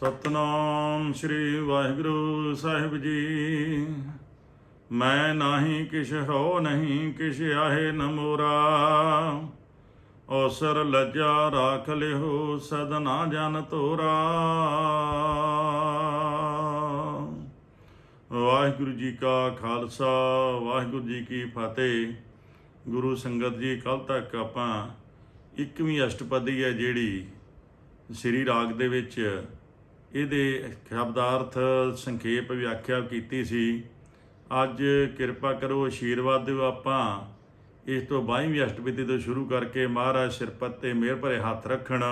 ਸਤਨਾਮ ਸ੍ਰੀ ਵਾਹਿਗੁਰੂ ਸਾਹਿਬ ਜੀ। ਮੈਂ ਨਾਹੀ ਕਿਛ ਹੋ ਨਹੀਂ, ਕਿਛ ਆਹੇ ਨਮੋਰਾ ਔਸਰ ਲੱਜਾ ਰਾਖ ਲਿਓ ਸਦਨਾ ਜਨ ਤੋਰਾ। ਵਾਹਿਗੁਰੂ ਜੀ ਕਾ ਖਾਲਸਾ, ਵਾਹਿਗੁਰੂ ਜੀ ਕੀ ਫਤਿਹ। ਗੁਰੂ ਸੰਗਤ ਜੀ, ਕੱਲ ਤੱਕ ਆਪਾਂ 21ਵੀਂ ਅਸ਼ਟਪਦੀ ਹੈ ਜਿਹੜੀ ਸ੍ਰੀ ਰਾਗ ਦੇ ਵਿੱਚ ਇਹਦੇ ਸ਼ਬਦਾਰਥ ਸੰਖੇਪ ਵਿਆਖਿਆ ਕੀਤੀ ਸੀ। ਅੱਜ ਕਿਰਪਾ ਕਰੋ ਆਸ਼ੀਰਵਾਦ ਦਿਓ ਆਪਾਂ। ਇਸ ਤੋਂ 22ਵੀਂ ਅਸ਼ਟਪਦੀ ਤੋਂ ਸ਼ੁਰੂ ਕਰਕੇ ਮਹਾਰਾਜ ਸਿਰਪਤ ਤੇ ਮਿਹਰ ਭਰੇ ਹੱਥ ਰੱਖਣ।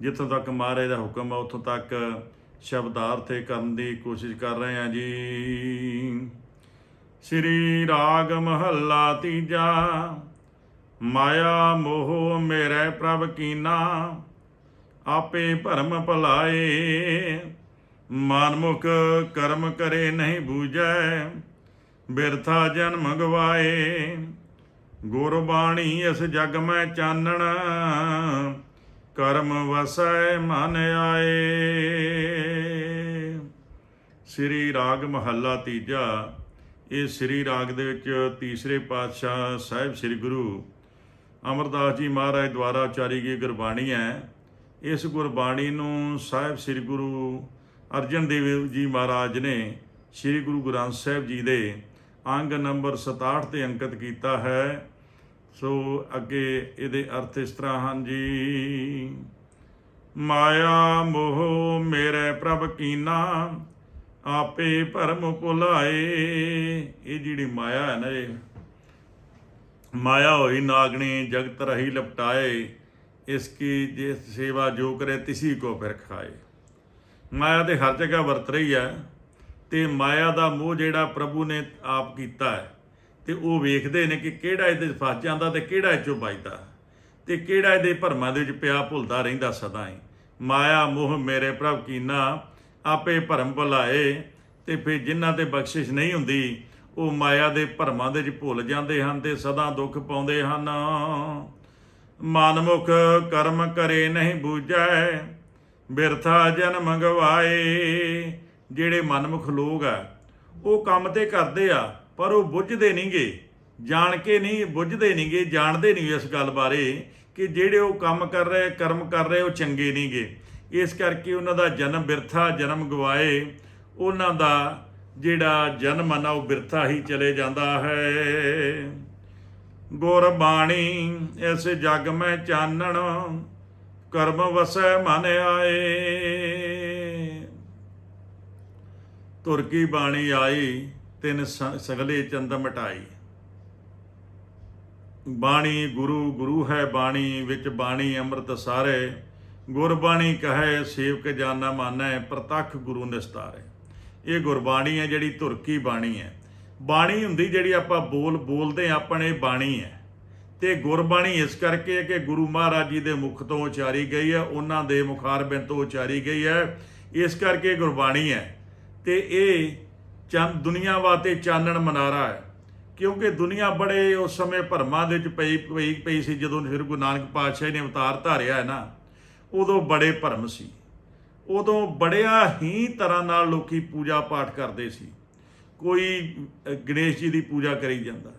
ਜਿੱਥੋਂ ਤੱਕ ਮਹਾਰਾਜ ਦਾ ਹੁਕਮ ਹੈ ਉੱਥੋਂ ਤੱਕ ਸ਼ਬਦਾਰਥ ਕਰਨ ਦੀ ਕੋਸ਼ਿਸ਼ ਕਰ ਰਹੇ ਹਾਂ ਜੀ। ਸ੍ਰੀ ਰਾਗ ਮਹੱਲਾ ਤੀਜਾ, ਮਾਇਆ ਮੋਹ ਮੇਰੇ ਪ੍ਰਭ ਕੀਨਾ। ਆਪੇ ਭਰਮ ਭਲਾਏ। ਮਨਮੁਖ ਕਰਮ ਕਰੇ ਨਹੀਂ ਬੂਝੈ, ਬਿਰਥਾ ਜਨਮ ਗਵਾਏ ਗੁਰਬਾਣੀ ਇਸ ਜਗ ਮੈਂ ਚਾਨਣ, ਕਰਮ ਵਸੈ ਮਨ ਆਏ। ਸ੍ਰੀ ਰਾਗ ਮਹੱਲਾ ਤੀਜਾ, ਇਹ ਸ੍ਰੀ ਰਾਗ ਦੇ ਵਿੱਚ ਤੀਸਰੇ ਪਾਤਸ਼ਾਹ ਸਾਹਿਬ ਸ੍ਰੀ ਗੁਰੂ ਅਮਰਦਾਸ ਜੀ ਮਹਾਰਾਜ ਦੁਆਰਾ ਉਚਾਰੀ ਗਈ ਗੁਰਬਾਣੀ ਹੈ। ਇਸ ਗੁਰਬਾਣੀ ਨੂੰ ਸਾਹਿਬ ਸ੍ਰੀ ਗੁਰੂ ਅਰਜਨ ਦੇਵ ਜੀ ਮਹਾਰਾਜ ਨੇ ਸ੍ਰੀ ਗੁਰੂ ਗ੍ਰੰਥ ਸਾਹਿਬ ਜੀ ਦੇ ਅੰਗ ਨੰਬਰ 67 ਤੇ ਅੰਕਿਤ ਕੀਤਾ ਹੈ। ਸੋ ਅੱਗੇ ਇਹਦੇ ਅਰਥ ਇਸ ਤਰ੍ਹਾਂ ਹਨ ਜੀ। ਮਾਇਆ ਮੋਹ ਮੇਰੇ ਪ੍ਰਭ ਕੀਨਾ, ਆਪੇ ਭਰਮ ਭੁਲਾਏ। ਇਹ ਜਿਹੜੀ ਮਾਇਆ ਹੈ ਨਾ ਇਹ, ਮਾਇਆ ਹੋਈ ਨਾਗਣੀ ਜਗਤ ਰਹੀ ਲਪਟਾਏ। ਇਸ ਕੀ ਜੇ ਸੇਵਾ ਜੋ ਕਰੇ ਤਿਸੀ ਕੋ ਫਿਰ ਖਾਏ। ਮਾਇਆ ਤੇ ਹਰ ਜਗ੍ਹਾ ਵਰਤ ਰਹੀ ਹੈ ਤੇ ਮਾਇਆ ਦਾ ਮੋਹ ਜਿਹੜਾ ਪ੍ਰਭੂ ਨੇ ਆਪ ਕੀਤਾ ਹੈ ਤੇ ਉਹ ਵੇਖਦੇ ਨੇ ਕਿ ਕਿਹੜਾ ਇਹਦੇ 'ਚ ਫਸ ਜਾਂਦਾ ਤੇ ਕਿਹੜਾ ਇਹ ਚੋਂ ਬਚਦਾ ਤੇ ਕਿਹੜਾ ਇਹਦੇ ਭਰਮਾਂ ਦੇ ਵਿੱਚ ਪਿਆ ਭੁੱਲਦਾ ਰਹਿੰਦਾ ਸਦਾ ਹੀ। ਮਾਇਆ, ਮੋਹ ਮੇਰੇ ਪ੍ਰਭ ਕੀਨਾ, ਆਪੇ ਭਰਮ ਭੁਲਾਏ ਤੇ ਫਿਰ ਜਿਨ੍ਹਾਂ ਤੇ ਬਖਸ਼ਿਸ਼ ਨਹੀਂ ਹੁੰਦੀ, ਉਹ ਮਾਇਆ ਦੇ ਭਰਮਾਂ ਦੇ ਵਿੱਚ ਭੁੱਲ ਜਾਂਦੇ ਹਨ ਤੇ ਸਦਾ ਦੁੱਖ ਪਾਉਂਦੇ ਹਨ। ਮਨਮੁਖ ਕਰਮ ਕਰੇ ਨਹੀਂ ਬੂਝੈ, ਬਿਰਥਾ ਜਨਮ ਗਵਾਏ ਜਿਹੜੇ ਮਨਮੁਖ ਲੋਕ ਆ, ਉਹ ਕੰਮ ਤੇ ਕਰਦੇ ਆ, ਪਰ ਉਹ ਬੁੱਝਦੇ ਨਹੀਂਗੇ। ਜਾਣ ਕੇ ਨਹੀਂ, ਬੁੱਝਦੇ ਨਹੀਂਗੇ, ਜਾਣਦੇ ਨਹੀਂ ਇਸ ਗੱਲ ਬਾਰੇ ਕਿ ਜਿਹੜੇ ਉਹ ਕੰਮ ਕਰ ਰਹੇ, ਕਰਮ ਕਰ ਰਹੇ, ਉਹ ਚੰਗੇ ਨਹੀਂਗੇ। ਇਸ ਕਰਕੇ ਉਹਨਾਂ ਦਾ ਜਨਮ ਬਿਰਥਾ, ਜਨਮ ਗਵਾਏ। ਉਹਨਾਂ ਦਾ ਜਿਹੜਾ ਜਨਮ ਨਾ, ਉਹ ਬਿਰਥਾ ਹੀ ਚਲੇ ਜਾਂਦਾ ਹੈ। ਗੁਰ ਬਾਣੀ, ਇਸ ਜਗ ਮੈਂ ਚਾਨਣ, ਕਰਮ ਵਸੈ ਮਨ ਆਏ। ਤੁਰ ਕੀ ਬਾਣੀ ਆਈ, ਤਿੰਨ ਸ- ਸਗਲੇ ਚੰਦ ਮਟਾਈ। ਬਾਣੀ ਗੁਰੂ ਗੁਰੂ ਹੈ ਬਾਣੀ, ਵਿੱਚ ਬਾਣੀ ਅੰਮ੍ਰਿਤ ਸਾਰੇ। ਗੁਰਬਾਣੀ ਕਹੈ, ਸੇਵਕ ਜਾਨਾ ਮਾਨੈ, ਪ੍ਰਤੱਖ ਗੁਰੂ ਨਿਸਤਾਰੇ। ਇਹ ਗੁਰਬਾਣੀ ਹੈ ਜਿਹੜੀ ਧੁਰਕੀ ਬਾਣੀ ਹੈ। ਬਾਣੀ ਹੁੰਦੀ ਜਿਹੜੀ ਆਪਾਂ ਬੋਲ ਬੋਲਦੇ ਹਾਂ, ਆਪਣੇ ਬਾਣੀ ਹੈ। ਤੇ ਗੁਰਬਾਣੀ ਇਸ ਕਰਕੇ ਹੈ ਕਿ ਗੁਰੂ ਮਹਾਰਾਜ ਜੀ ਦੇ ਮੁਖ ਤੋਂ ਉਚਾਰੀ ਗਈ ਹੈ ਉਹਨਾਂ ਦੇ ਮੁਖਾਰਬਿੰਦ ਤੋਂ ਉਚਾਰੀ ਗਈ ਹੈ। ਇਸ ਕਰਕੇ ਗੁਰਬਾਣੀ ਹੈ। ਤੇ ਇਹ ਚੰਦ ਦੁਨੀਆ ਵਾਤੇ ਚਾਨਣ ਮਨਾਰਾ ਹੈ। ਕਿਉਂਕਿ ਦੁਨੀਆ ਬੜੇ ਉਸ ਸਮੇਂ ਭਰਮਾਂ ਦੇ ਵਿੱਚ ਪਈ ਪਈ ਪਈ ਸੀ ਜਦੋਂ ਸ਼੍ਰੀ ਗੁਰੂ ਨਾਨਕ ਪਾਤਸ਼ਾਹ ਨੇ ਅਵਤਾਰ ਧਾਰਿਆ ਹੈ ਨਾ ਉਦੋਂ ਬੜੇ ਭਰਮ ਸੀ। ਉਦੋਂ ਬੜਿਆ ਹੀ ਤਰ੍ਹਾਂ ਨਾਲ ਲੋਕੀ ਪੂਜਾ ਪਾਠ ਕਰਦੇ ਸੀ। ਕੋਈ ਗਣੇਸ਼ ਜੀ ਦੀ ਪੂਜਾ ਕਰੀ ਜਾਂਦਾ,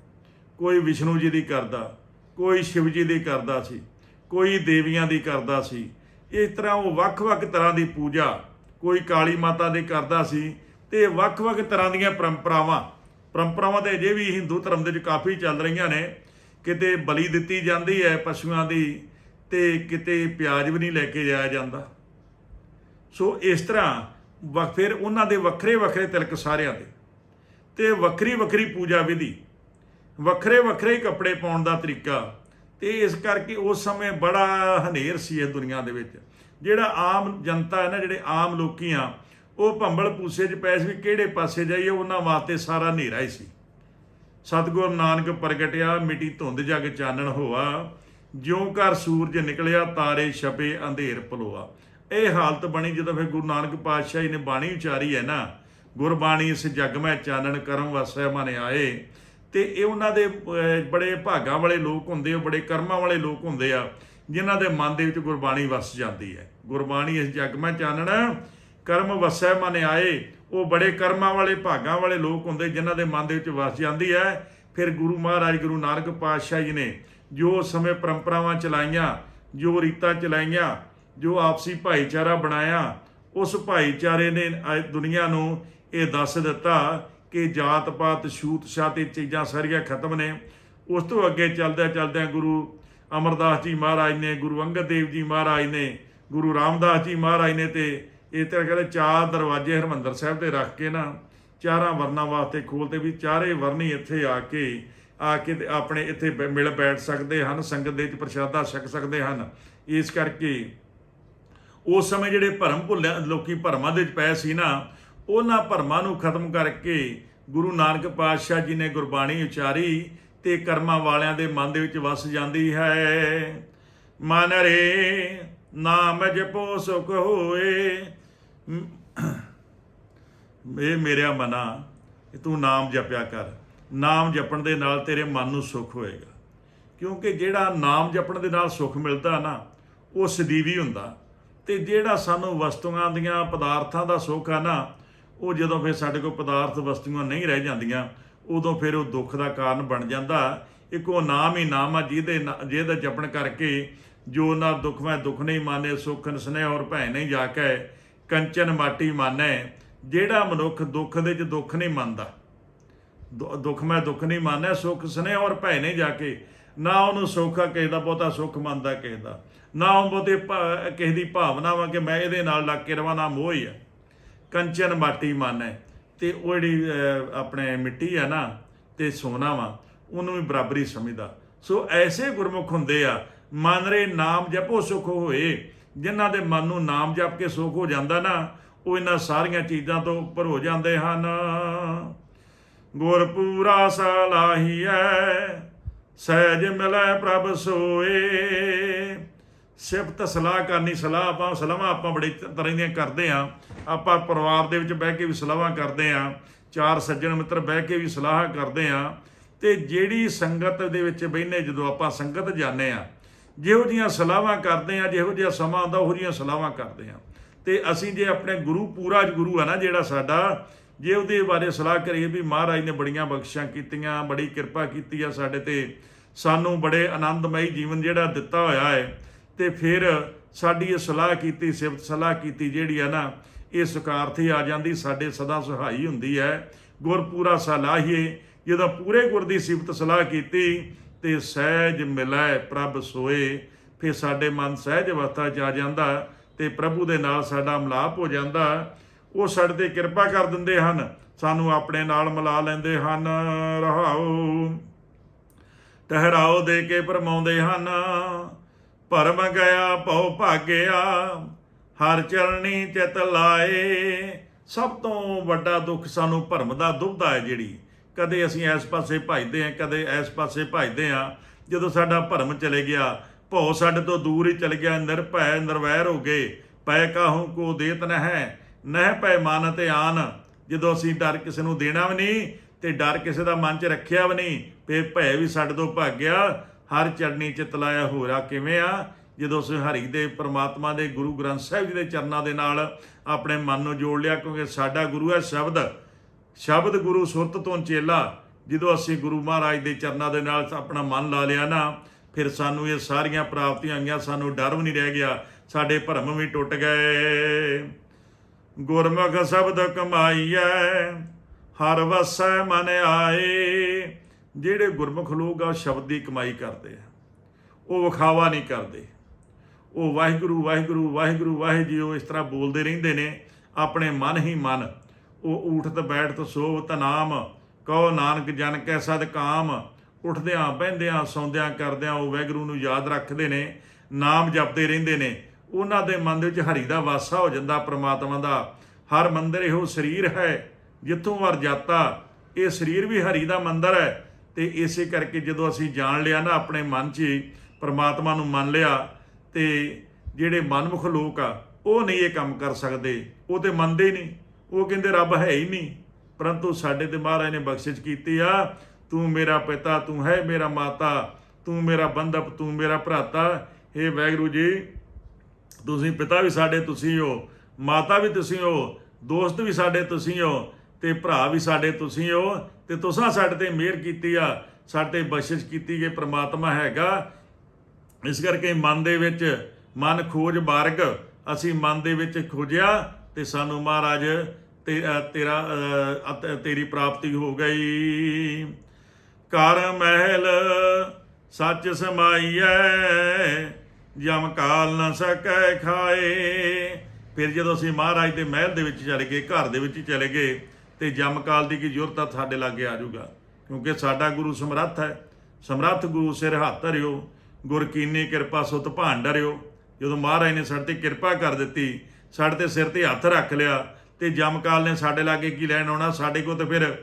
ਕੋਈ ਵਿਸ਼ਨੂੰ ਜੀ ਦੀ ਕਰਦਾ, ਕੋਈ ਸ਼ਿਵ ਜੀ ਦੀ ਕਰਦਾ ਸੀ, ਕੋਈ ਦੇਵੀਆਂ ਦੀ ਕਰਦਾ ਸੀ, ਇਸ ਤਰ੍ਹਾਂ ਉਹ ਵੱਖ-ਵੱਖ ਤਰ੍ਹਾਂ ਦੀ ਪੂਜਾ ਕੋਈ ਕਾਲੀ ਮਾਤਾ ਦੀ ਕਰਦਾ ਸੀ ਤੇ ਵੱਖ-ਵੱਖ ਤਰ੍ਹਾਂ ਦੀਆਂ ਪਰੰਪਰਾਵਾਂ ਪਰੰਪਰਾਵਾਂ ਤੇ ਅਜੇ ਵੀ ਹਿੰਦੂ ਧਰਮ ਦੇ ਵਿੱਚ ਕਾਫੀ ਚੱਲ ਰਹੀਆਂ ਨੇ, ਕਿਤੇ ਬਲੀ ਦਿੱਤੀ ਜਾਂਦੀ ਹੈ ਪਸ਼ੂਆਂ ਦੀ ਤੇ ਕਿਤੇ ਪਿਆਜ਼ ਵੀ ਨਹੀਂ ਲੈ ਕੇ ਜਾਇਆ ਜਾਂਦਾ। ਸੋ ਇਸ ਤਰ੍ਹਾਂ ਵ- ਫਿਰ ਉਹਨਾਂ ਦੇ ਵੱਖਰੇ ਵੱਖਰੇ ਤਿਲਕ ਸਾਰਿਆਂ ਦੇ। ਤੇ ਵੱਖਰੀ ਵੱਖਰੀ ਪੂਜਾ ਵਿਧੀ, ਵੱਖਰੇ ਵੱਖਰੇ ਕੱਪੜੇ ਪਾਉਣ ਦਾ ਤਰੀਕਾ, ਤੇ ਇਸ ਕਰਕੇ ਉਸ ਸਮੇਂ ਬੜਾ ਹਨੇਰ ਸੀ ਇਹ ਦੁਨੀਆ ਦੇ ਵਿੱਚ। ਜਿਹੜਾ ਆਮ ਜਨਤਾ ਹੈ ਨਾ, ਜਿਹੜੇ ਆਮ ਲੋਕੀ ਆ ਉਹ ਭੰਬਲ ਪੂਸੇ 'ਚ ਪੈ ਸੀ ਵੀ ਕਿਹੜੇ ਪਾਸੇ ਜਾਈਏ, ਉਹਨਾਂ ਵਾਸਤੇ ਸਾਰਾ ਹਨੇਰਾ ਹੀ ਸੀ। ਸਤਿਗੁਰ ਨਾਨਕ ਪ੍ਰਗਟਿਆ, ਮਿੱਟੀ ਧੁੰਦ ਜਗ ਚਾਨਣ ਹੋਆ, ਜਿਉਂ ਕਰ ਸੂਰਜ ਨਿਕਲਿਆ, ਤਾਰੇ ਛਪੇ, ਅੰਧੇਰ ਪਲੋਆ। ਇਹ ਹਾਲਤ ਬਣੀ ਜਦੋਂ ਫਿਰ ਗੁਰੂ ਨਾਨਕ ਪਾਤਸ਼ਾਹ ਜੀ ਨੇ ਬਾਣੀ ਉਚਾਰੀ ਹੈ ਨਾ ਗੁਰਬਾਣੀ ਇਸ ਜਗ ਮੈਂ ਚਾਨਣ ਕਰਮ ਵਸੈ ਮਨ ਆਏ। ਤੇ ਇਹ ਉਹਨਾਂ ਦੇ ਬੜੇ ਭਾਗਾਂ ਵਾਲੇ ਲੋਕ ਹੁੰਦੇ ਆ ਬੜੇ ਕਰਮਾਂ ਵਾਲੇ ਲੋਕ ਹੁੰਦੇ ਆ, ਜਿਨ੍ਹਾਂ ਦੇ ਮਨ ਦੇ ਵਿੱਚ ਗੁਰਬਾਣੀ ਵਸ ਜਾਂਦੀ ਹੈ। ਗੁਰਬਾਣੀ ਇਸ ਜਗ ਮੈਂ ਚਾਨਣ, ਕਰਮ ਵਸੈ ਮਨ ਆਏ। ਉਹ ਬੜੇ ਕਰਮਾਂ ਵਾਲੇ, ਭਾਗਾਂ ਵਾਲੇ ਲੋਕ ਹੁੰਦੇ, ਜਿਨ੍ਹਾਂ ਦੇ ਮਨ ਦੇ ਵਿੱਚ ਵਸ ਜਾਂਦੀ ਹੈ। ਫਿਰ ਗੁਰੂ ਮਹਾਰਾਜ, ਗੁਰੂ ਨਾਨਕ ਪਾਤਸ਼ਾਹ ਜੀ ਨੇ ਜੋ ਸਮੇਂ ਪਰੰਪਰਾਵਾਂ ਚਲਾਈਆਂ, ਜੋ ਰੀਤਾਂ ਚਲਾਈਆਂ, ਜੋ ਆਪਸੀ ਭਾਈਚਾਰਾ ਬਣਾਇਆ, ਉਸ ਭਾਈਚਾਰੇ ਨੇ ਦੁਨੀਆ ਨੂੰ ਇਹ ਦੱਸ ਦਿੱਤਾ ਕਿ ਜਾਤ ਪਾਤ, ਛੂਤ ਛਾਤ ਇਹ ਚੀਜ਼ਾਂ ਸਾਰੀਆਂ ਖਤਮ ਨੇ। ਉਸ ਤੋਂ ਅੱਗੇ ਚੱਲਦਿਆਂ ਚੱਲਦਿਆਂ ਗੁਰੂ ਅਮਰਦਾਸ ਜੀ ਮਹਾਰਾਜ ਨੇ, ਗੁਰੂ ਅੰਗਦ ਦੇਵ ਜੀ ਮਹਾਰਾਜ ਨੇ, ਗੁਰੂ ਰਾਮਦਾਸ ਜੀ ਮਹਾਰਾਜ ਨੇ ਤੇ ਇਹ ਤਰ੍ਹਾਂ ਕਹਿੰਦੇ ਚਾਰ ਦਰਵਾਜ਼ੇ ਹਰਮੰਦਰ ਸਾਹਿਬ ਤੇ ਰੱਖ ਕੇ ਨਾ, ਚਾਰਾਂ ਵਰਨਾਂ ਵਾਸਤੇ ਖੋਲਤੇ ਵੀ ਚਾਰੇ ਵਰਨੀ ਇੱਥੇ ਆ ਕੇ ਆ ਕੇ ਤੇ ਆਪਣੇ ਇੱਥੇ ਬ- ਮਿਲ ਬੈਠ ਸਕਦੇ ਹਨ, ਸੰਗਤ ਦੇ ਵਿੱਚ ਪ੍ਰਸ਼ਾਦਾ ਛਕ ਸਕਦੇ ਹਨ। ਇਸ ਕਰਕੇ ਉਸ ਸਮੇਂ ਜਿਹੜੇ ਭਰਮ ਭੁੱਲਿਆ, ਲੋਕੀ ਭਰਮਾਂ ਦੇ ਵਿੱਚ ਪਏ ਸੀ ਨਾ ਉਹਨਾਂ ਭਰਮਾਂ ਨੂੰ ਖਤਮ ਕਰਕੇ ਗੁਰੂ ਨਾਨਕ ਪਾਤਸ਼ਾਹ ਜੀ ਨੇ ਗੁਰਬਾਣੀ ਉਚਾਰੀ ਤੇ ਕਰਮਾਂ ਵਾਲਿਆਂ ਦੇ ਮਨ ਦੇ ਵਿੱਚ ਵਸ ਜਾਂਦੀ ਹੈ। ਮਨ ਰੇ ਨਾਮ ਜਪੋ ਸੁਖ ਹੋਏ। ਇਹ ਮੇਰਿਆ ਮਨਾ ਕਿ ਤੂੰ ਨਾਮ ਜਪਿਆ ਕਰ। ਨਾਮ ਜਪਣ ਦੇ ਨਾਲ ਤੇਰੇ ਮਨ ਨੂੰ ਸੁਖ ਹੋਏਗਾ। ਕਿਉਂਕਿ ਜਿਹੜਾ ਨਾਮ ਜਪਣ ਦੇ ਨਾਲ ਸੁਖ ਮਿਲਦਾ ਨਾ, ਉਹ ਸਦੀਵੀ ਹੁੰਦਾ। ਤੇ ਜਿਹੜਾ ਸਾਨੂੰ ਵਸਤੂਆਂ ਦੀਆਂ, ਪਦਾਰਥਾਂ ਦਾ ਸੁੱਖ ਆ ਨਾ ਉਹ ਜਦੋਂ ਫਿਰ ਸਾਡੇ ਕੋਲ ਪਦਾਰਥ ਵਸਤੂਆਂ ਨਹੀਂ ਰਹਿ ਜਾਂਦੀਆਂ, ਉਦੋਂ ਫਿਰ ਉਹ ਦੁੱਖ ਦਾ ਕਾਰਨ ਬਣ ਜਾਂਦਾ। ਇੱਕ ਉਹ ਨਾਮ ਹੀ ਨਾਮ ਆ ਜਿਹਦੇ ਨਾ- ਜਿਹਦਾ ਜਪਣ ਕਰਕੇ ਜੋ ਨਾ ਦੁੱਖ ਮੈਂ ਦੁੱਖ ਨਹੀਂ ਮਾਨੇ, ਸੁਖ ਸਨੇਹ ਔਰ ਭੈ ਨਹੀਂ ਜਾ ਕੇ ਕੰਚਨ ਮਾਟੀ ਮਾਨੇ। ਜਿਹੜਾ ਮਨੁੱਖ ਦੁੱਖ ਦੇ ਚ ਦੁੱਖ ਨਹੀਂ ਮੰਨਦਾ, ਦੁ- ਦੁੱਖ ਮੈਂ ਦੁੱਖ ਨਹੀਂ ਮੰਨਿਆ ਸੁੱਖ ਸਨੇਹ ਔਰ ਭੈ ਨਹੀਂ ਜਾ ਕੇ ਨਾ ਉਹਨੂੰ ਸੁੱਖ ਆ ਕਿਸੇ ਦਾ ਬਹੁਤਾ, ਸੁੱਖ ਮੰਨਦਾ ਕਿਸੇ ਦਾ। ਨਾ ਉਹ ਬਹੁਤੇ ਭਾ- ਕਿਸੇ ਦੀ ਭਾਵਨਾ ਵਾ ਕਿ ਮੈਂ ਇਹਦੇ ਨਾਲ ਲੱਗ ਕੇ ਰਵਾਂ, ਨਾ ਮੋਹ ਹੀ ਆ। ਕੰਚਨ ਮਾਟੀ ਮਨ ਹੈ। ਤੇ ਉਹ ਜਿਹੜੀ ਆਪਣੇ ਮਿੱਟੀ ਆ ਨਾ, ਤੇ ਸੋਨਾ ਵਾ, ਉਹਨੂੰ ਵੀ ਬਰਾਬਰੀ ਸਮਝਦਾ। ਸੋ ਐਸੇ ਗੁਰਮੁਖ ਹੁੰਦੇ ਆ, ਮਨ ਰੇ ਨਾਮ ਜਪੋ ਸੁਖ ਹੋਏ। ਜਿਨ੍ਹਾਂ ਦੇ ਮਨ ਨੂੰ ਨਾਮ ਜਪ ਕੇ ਸੁਖ ਹੋ ਜਾਂਦਾ ਨਾ, ਉਹ ਇਹਨਾਂ ਸਾਰੀਆਂ ਚੀਜ਼ਾਂ ਤੋਂ ਉੱਪਰ ਹੋ ਜਾਂਦੇ ਹਨ। ਗੁਰ ਪੂਰਾ ਸਲਾਹੀਐ ਸਹਿਜ ਮਿਲੈ ਪ੍ਰਭ ਸੋਏ। ਸਿਫਤ ਸਲਾਹ ਕਰਨੀ, ਸਲਾਹ ਆਪਾਂ, ਸਲਾਹਾਂ ਆਪਾਂ ਬੜੀ ਤਰ੍ਹਾਂ ਦੀਆਂ ਕਰਦੇ ਆ। ਆਪਾਂ ਪਰਿਵਾਰ ਦੇ ਵਿੱਚ ਬਹਿ ਕੇ ਵੀ ਸਲਾਹਾਂ ਕਰਦੇ ਆ। ਚਾਰ ਸੱਜਣ ਮਿੱਤਰ ਬਹਿ ਕੇ ਵੀ ਸਲਾਹ ਕਰਦੇ ਆ। ਤੇ ਜਿਹੜੀ ਸੰਗਤ ਦੇ ਵਿੱਚ ਬਹਿਨੇ ਜਦੋਂ ਆਪਾਂ ਸੰਗਤ ਜਾਂਦੇ ਆ, ਜਿਹੋ ਜੀਆਂ ਸਲਾਹਾਂ ਕਰਦੇ ਆ, ਜਿਹੋ ਜਿਹਾ ਸਮਾਂ ਆਉਂਦਾ, ਉਹੋ ਜੀਆਂ ਸਲਾਹਾਂ ਕਰਦੇ ਆ। ਤੇ ਅਸੀਂ ਜੇ ਆਪਣੇ ਗੁਰੂ, ਪੂਰਾ ਗੁਰੂ ਆ ਨਾ ਜਿਹੜਾ ਸਾਡਾ, ਜੇ ਉਹਦੇ ਬਾਰੇ ਸਲਾਹ ਕਰੀਏ ਵੀ ਮਹਾਰਾਜ ਨੇ ਬੜੀਆਂ ਬਖਸ਼ਾਂ ਕੀਤੀਆਂ, ਬੜੀ ਕਿਰਪਾ ਕੀਤੀ ਆ ਸਾਡੇ ਤੇ। ਸਾਨੂੰ ਬੜੇ ਆਨੰਦਮਈ ਜੀਵਨ ਜਿਹੜਾ ਦਿੱਤਾ ਹੋਇਆ ਹੈ। ਤੇ ਫਿਰ ਸਾਡੀ ਇਹ ਸਲਾਹ ਕੀਤੀ, ਸਿਫਤ ਸਲਾਹ ਕੀਤੀ ਜਿਹੜੀ ਆ ਨਾ, ਇਹ ਸੁਕਾਰਥੀ ਆ ਜਾਂਦੀ, ਸਾਡੇ ਸਦਾ ਸਹਾਈ ਹੁੰਦੀ ਹੈ। ਗੁਰਪੂਰਾ ਸਲਾਹੀਏ ਜਦੋਂ ਪੂਰੇ ਗੁਰ ਦੀ ਸਿਫਤ ਸਲਾਹ ਕੀਤੀ ਤੇ ਸਹਿਜ ਮਿਲੈ, ਪ੍ਰਭ ਸੋਏ। ਫਿਰ ਸਾਡੇ ਮਨ ਸਹਿਜ ਅਵਸਥਾ ਚ ਆ ਜਾਂਦਾ ਤੇ ਪ੍ਰਭੂ ਦੇ ਨਾਲ ਸਾਡਾ ਮਿਲਾਪ ਹੋ ਜਾਂਦਾ। ਉਹ ਸਾਡੇ ਤੇ ਕਿਰਪਾ ਕਰ ਦਿੰਦੇ ਹਨ, ਸਾਨੂੰ ਆਪਣੇ ਨਾਲ ਮਿਲਾ ਲੈਂਦੇ ਹਨ। ਰਹਾਓ ਟਹਿਰਾਓ ਦੇ ਕੇ ਪਰਮਾਉਂਦੇ ਹਨ। ਭਰਮ ਗਿਆ ਭਉ ਭਾਗਿਆ, ਹਰ ਚਰਣੀ ਚਿਤ ਲਾਏ। ਸਭ ਤੋਂ ਵੱਡਾ ਦੁੱਖ ਸਾਨੂੰ ਭਰਮ ਦਾ ਦੁਬਦਾ ਹੈ ਜਿਹੜੀ। ਕਦੇ ਅਸੀਂ ਇਸ ਪਾਸੇ ਭਜਦੇ ਹਾਂ, ਕਦੇ ਇਸ ਪਾਸੇ ਭਜਦੇ ਹਾਂ। ਜਦੋਂ ਸਾਡਾ ਭਰਮ ਚਲੇ ਗਿਆ, ਭਉ ਸਾਡੇ ਤੋਂ ਦੂਰ ਹੀ ਚਲ ਗਿਆ, ਨਿਰਭੈ ਨਿਰਵੈਰ ਹੋ ਗਏ। ਪੈ ਕਾਹੂ ਕੋ ਦੇਤ ਨਹਿ ਨਹਿ ਪੈ ਮਨ ਤੇ ਆਨ। ਜਦੋਂ ਅਸੀਂ ਡਰ ਕਿਸੇ ਨੂੰ ਦੇਣਾ ਵੀ ਨਹੀਂ, ਤੇ ਡਰ ਕਿਸੇ ਦਾ ਮਨ 'ਚ ਰੱਖਿਆ ਵੀ ਨਹੀਂ ਤੇ ਭੈ ਵੀ ਸਾਡੇ ਤੋਂ ਭੱਗ ਗਿਆ। ਹਰ ਚੜਨੀ 'ਚ ਤਲਾਇਆ ਹੋਰਾ ਕਿਵੇਂ ਆ? ਜਦੋਂ ਅਸੀਂ ਹਰੀ ਦੇ ਪ੍ਰਮਾਤਮਾ ਦੇ ਗੁਰੂ ਗ੍ਰੰਥ ਸਾਹਿਬ ਜੀ ਦੇ ਚਰਨਾਂ ਦੇ ਨਾਲ ਆਪਣੇ ਮਨ ਨੂੰ ਜੋੜ ਲਿਆ, ਕਿਉਂਕਿ ਸਾਡਾ ਗੁਰੂ ਹੈ ਸ਼ਬਦ। ਸ਼ਬਦ ਗੁਰੂ ਸੁਰਤ ਤੋਂ ਚੇਲਾ। ਜਦੋਂ ਅਸੀਂ ਗੁਰੂ ਮਹਾਰਾਜ ਦੇ ਚਰਨਾਂ ਦੇ ਨਾਲ ਆਪਣਾ ਮਨ ਲਾ ਲਿਆ ਨਾ, ਫਿਰ ਸਾਨੂੰ ਇਹ ਸਾਰੀਆਂ ਪ੍ਰਾਪਤੀਆਂ ਆਈਆਂ, ਸਾਨੂੰ ਡਰ ਵੀ ਨਹੀਂ ਰਹਿ ਗਿਆ। ਸਾਡੇ ਭਰਮ ਵੀ ਟੁੱਟ ਗਏ। ਗੁਰਮੁਖ ਸ਼ਬਦ ਕਮਾਈਐ, ਹਰ ਵਸੈ ਮਨ ਆਏ। ਜਿਹੜੇ ਗੁਰਮੁਖ ਲੋਕ ਆ, ਉਹ ਸ਼ਬਦ ਦੀ ਕਮਾਈ ਕਰਦੇ ਆ। ਉਹ ਵਿਖਾਵਾ ਨਹੀਂ ਕਰਦੇ। ਉਹ ਵਾਹਿਗੁਰੂ ਵਾਹਿਗੁਰੂ ਵਾਹਿਗੁਰੂ ਵਾਹਿਜੀਓ ਇਸ ਤਰ੍ਹਾਂ ਬੋਲਦੇ ਰਹਿੰਦੇ ਨੇ, ਆਪਣੇ ਮਨ ਹੀ ਮਨ। ਉਹ ਊਠਤ ਬੈਠਤ ਸੋਵਤ ਨਾਮ ਕਹੋ ਨਾਨਕ ਜਨ ਕੈ ਸਦ ਕਾਮ। ਉੱਠਦਿਆਂ, ਬਹਿੰਦਿਆਂ, ਸੌਂਦਿਆਂ, ਕਰਦਿਆਂ ਉਹ ਵਾਹਿਗੁਰੂ ਨੂੰ ਯਾਦ ਰੱਖਦੇ ਨੇ, ਨਾਮ ਜਪਦੇ ਰਹਿੰਦੇ ਨੇ। ਉਹਨਾਂ ਦੇ ਮਨ ਦੇ ਵਿੱਚ ਹਰੀ ਦਾ ਵਾਸਾ ਹੋ ਜਾਂਦਾ, ਪ੍ਰਮਾਤਮਾ ਦਾ। ਹਰ ਮੰਦਰ ਇਹੋ ਸਰੀਰ ਹੈ, ਜਿੱਥੋਂ ਵਰ ਜਾਤਾ, ਇਹ ਸਰੀਰ ਵੀ ਹਰੀ ਦਾ ਮੰਦਰ ਹੈ। ਤੇ ਇਸੇ ਕਰਕੇ ਜਦੋਂ ਅਸੀਂ ਜਾਣ ਲਿਆ ਨਾ ਆਪਣੇ ਮਨ 'ਚ ਹੀ, ਪਰਮਾਤਮਾ ਨੂੰ ਮੰਨ ਲਿਆ ਤੇ ਜਿਹੜੇ ਮਨਮੁਖ ਲੋਕ ਆ, ਉਹ ਨਹੀਂ ਇਹ ਕੰਮ ਕਰ ਸਕਦੇ, ਉਹ ਤੇ ਮੰਨਦੇ ਹੀ ਨਹੀਂ। ਉਹ ਕਹਿੰਦੇ, ਰੱਬ ਹੈ ਹੀ ਨਹੀਂ। ਪਰੰਤੂ ਸਾਡੇ ਤੇ ਮਹਾਰਾਜ ਨੇ ਬਖਸ਼ਿਸ਼ ਕੀਤੀ ਆ, ਤੂੰ ਮੇਰਾ ਪਿਤਾ, ਤੂੰ ਹੈ ਮੇਰਾ ਮਾਤਾ, ਤੂੰ ਮੇਰਾ ਬੰਧਪ, ਤੂੰ ਮੇਰਾ ਭਰਾਤਾ। हे ਵੈਗਰੂ ਜੀ, ਤੁਸੀਂ ਪਿਤਾ ਵੀ ਸਾਡੇ ਤੁਸੀਂ ਹੋ, ਮਾਤਾ ਵੀ ਤੁਸੀਂ ਹੋ, ਦੋਸਤ ਵੀ ਸਾਡੇ ਤੁਸੀਂ ਹੋ ਤੇ ਭਰਾ ਵੀ ਸਾਡੇ ਤੁਸੀਂ ਹੋ। ਤੇ ਤੁਸੀਂ ਸਾਡੇ ਤੇ ਮਿਹਰ ਕੀਤੀ ਆ, ਸਾਡੇ ਤੇ ਬਖਸ਼ਿਸ਼ ਕੀਤੀ ਕਿ ਪ੍ਰਮਾਤਮਾ ਹੈਗਾ। ਇਸ ਕਰਕੇ ਮਨ ਦੇ ਵਿੱਚ ਮਨ ਖੋਜ ਮਾਰਗ ਅਸੀਂ ਮਨ ਦੇ ਵਿੱਚ ਖੋਜਿਆ ਤੇ ਸਾਨੂੰ ਮਹਾਰਾਜ ਤੇ ਤੇਰਾ ਤੇਰੀ ਪ੍ਰਾਪਤੀ ਹੋ ਗਈ। ਕਰ ਮਹਿਲ ਸੱਚ ਸਮਾਈਐ, ਜਮ ਕਾਲ ਨਾ ਸਕੈ ਖਾਏ। ਫਿਰ ਜਦੋਂ ਅਸੀਂ ਮਹਾਰਾਜ ਦੇ ਮਹਿਲ ਦੇ ਵਿੱਚ ਚਲੇ ਗਏ, ਘਰ ਦੇ ਵਿੱਚ ਚਲੇ ਗਏ ਤੇ ਜਮਕਾਲ ਦੀ ਕੀ ਜ਼ਰੂਰਤ ਆ, ਸਾਡੇ ਲਾਗੇ ਆ ਜਾਊਗਾ। ਕਿਉਂਕਿ ਸਾਡਾ ਗੁਰੂ ਸਮਰੱਥ ਹੈ। ਸਮਰੱਥ ਗੁਰੂ ਸਿਰ ਹੱਥ ਧਰਿਓ, ਗੁਰ ਕੀਨੀ ਕਿਰਪਾ ਸੁਤ ਭਾਂਡਰਿਓ ਜਦੋਂ ਮਹਾਰਾਜ ਨੇ ਸਾਡੇ ਤੇ ਕਿਰਪਾ ਕਰ ਦਿੱਤੀ, ਸਾਡੇ ਤੇ ਸਿਰ ਤੇ ਹੱਥ ਰੱਖ ਲਿਆ, ਤੇ ਜਮਕਾਲ ਨੇ ਸਾਡੇ ਲਾਗੇ ਕੀ ਲੈਣ ਆਉਣਾ? ਸਾਡੇ ਕੋ ਤੇ ਫਿਰ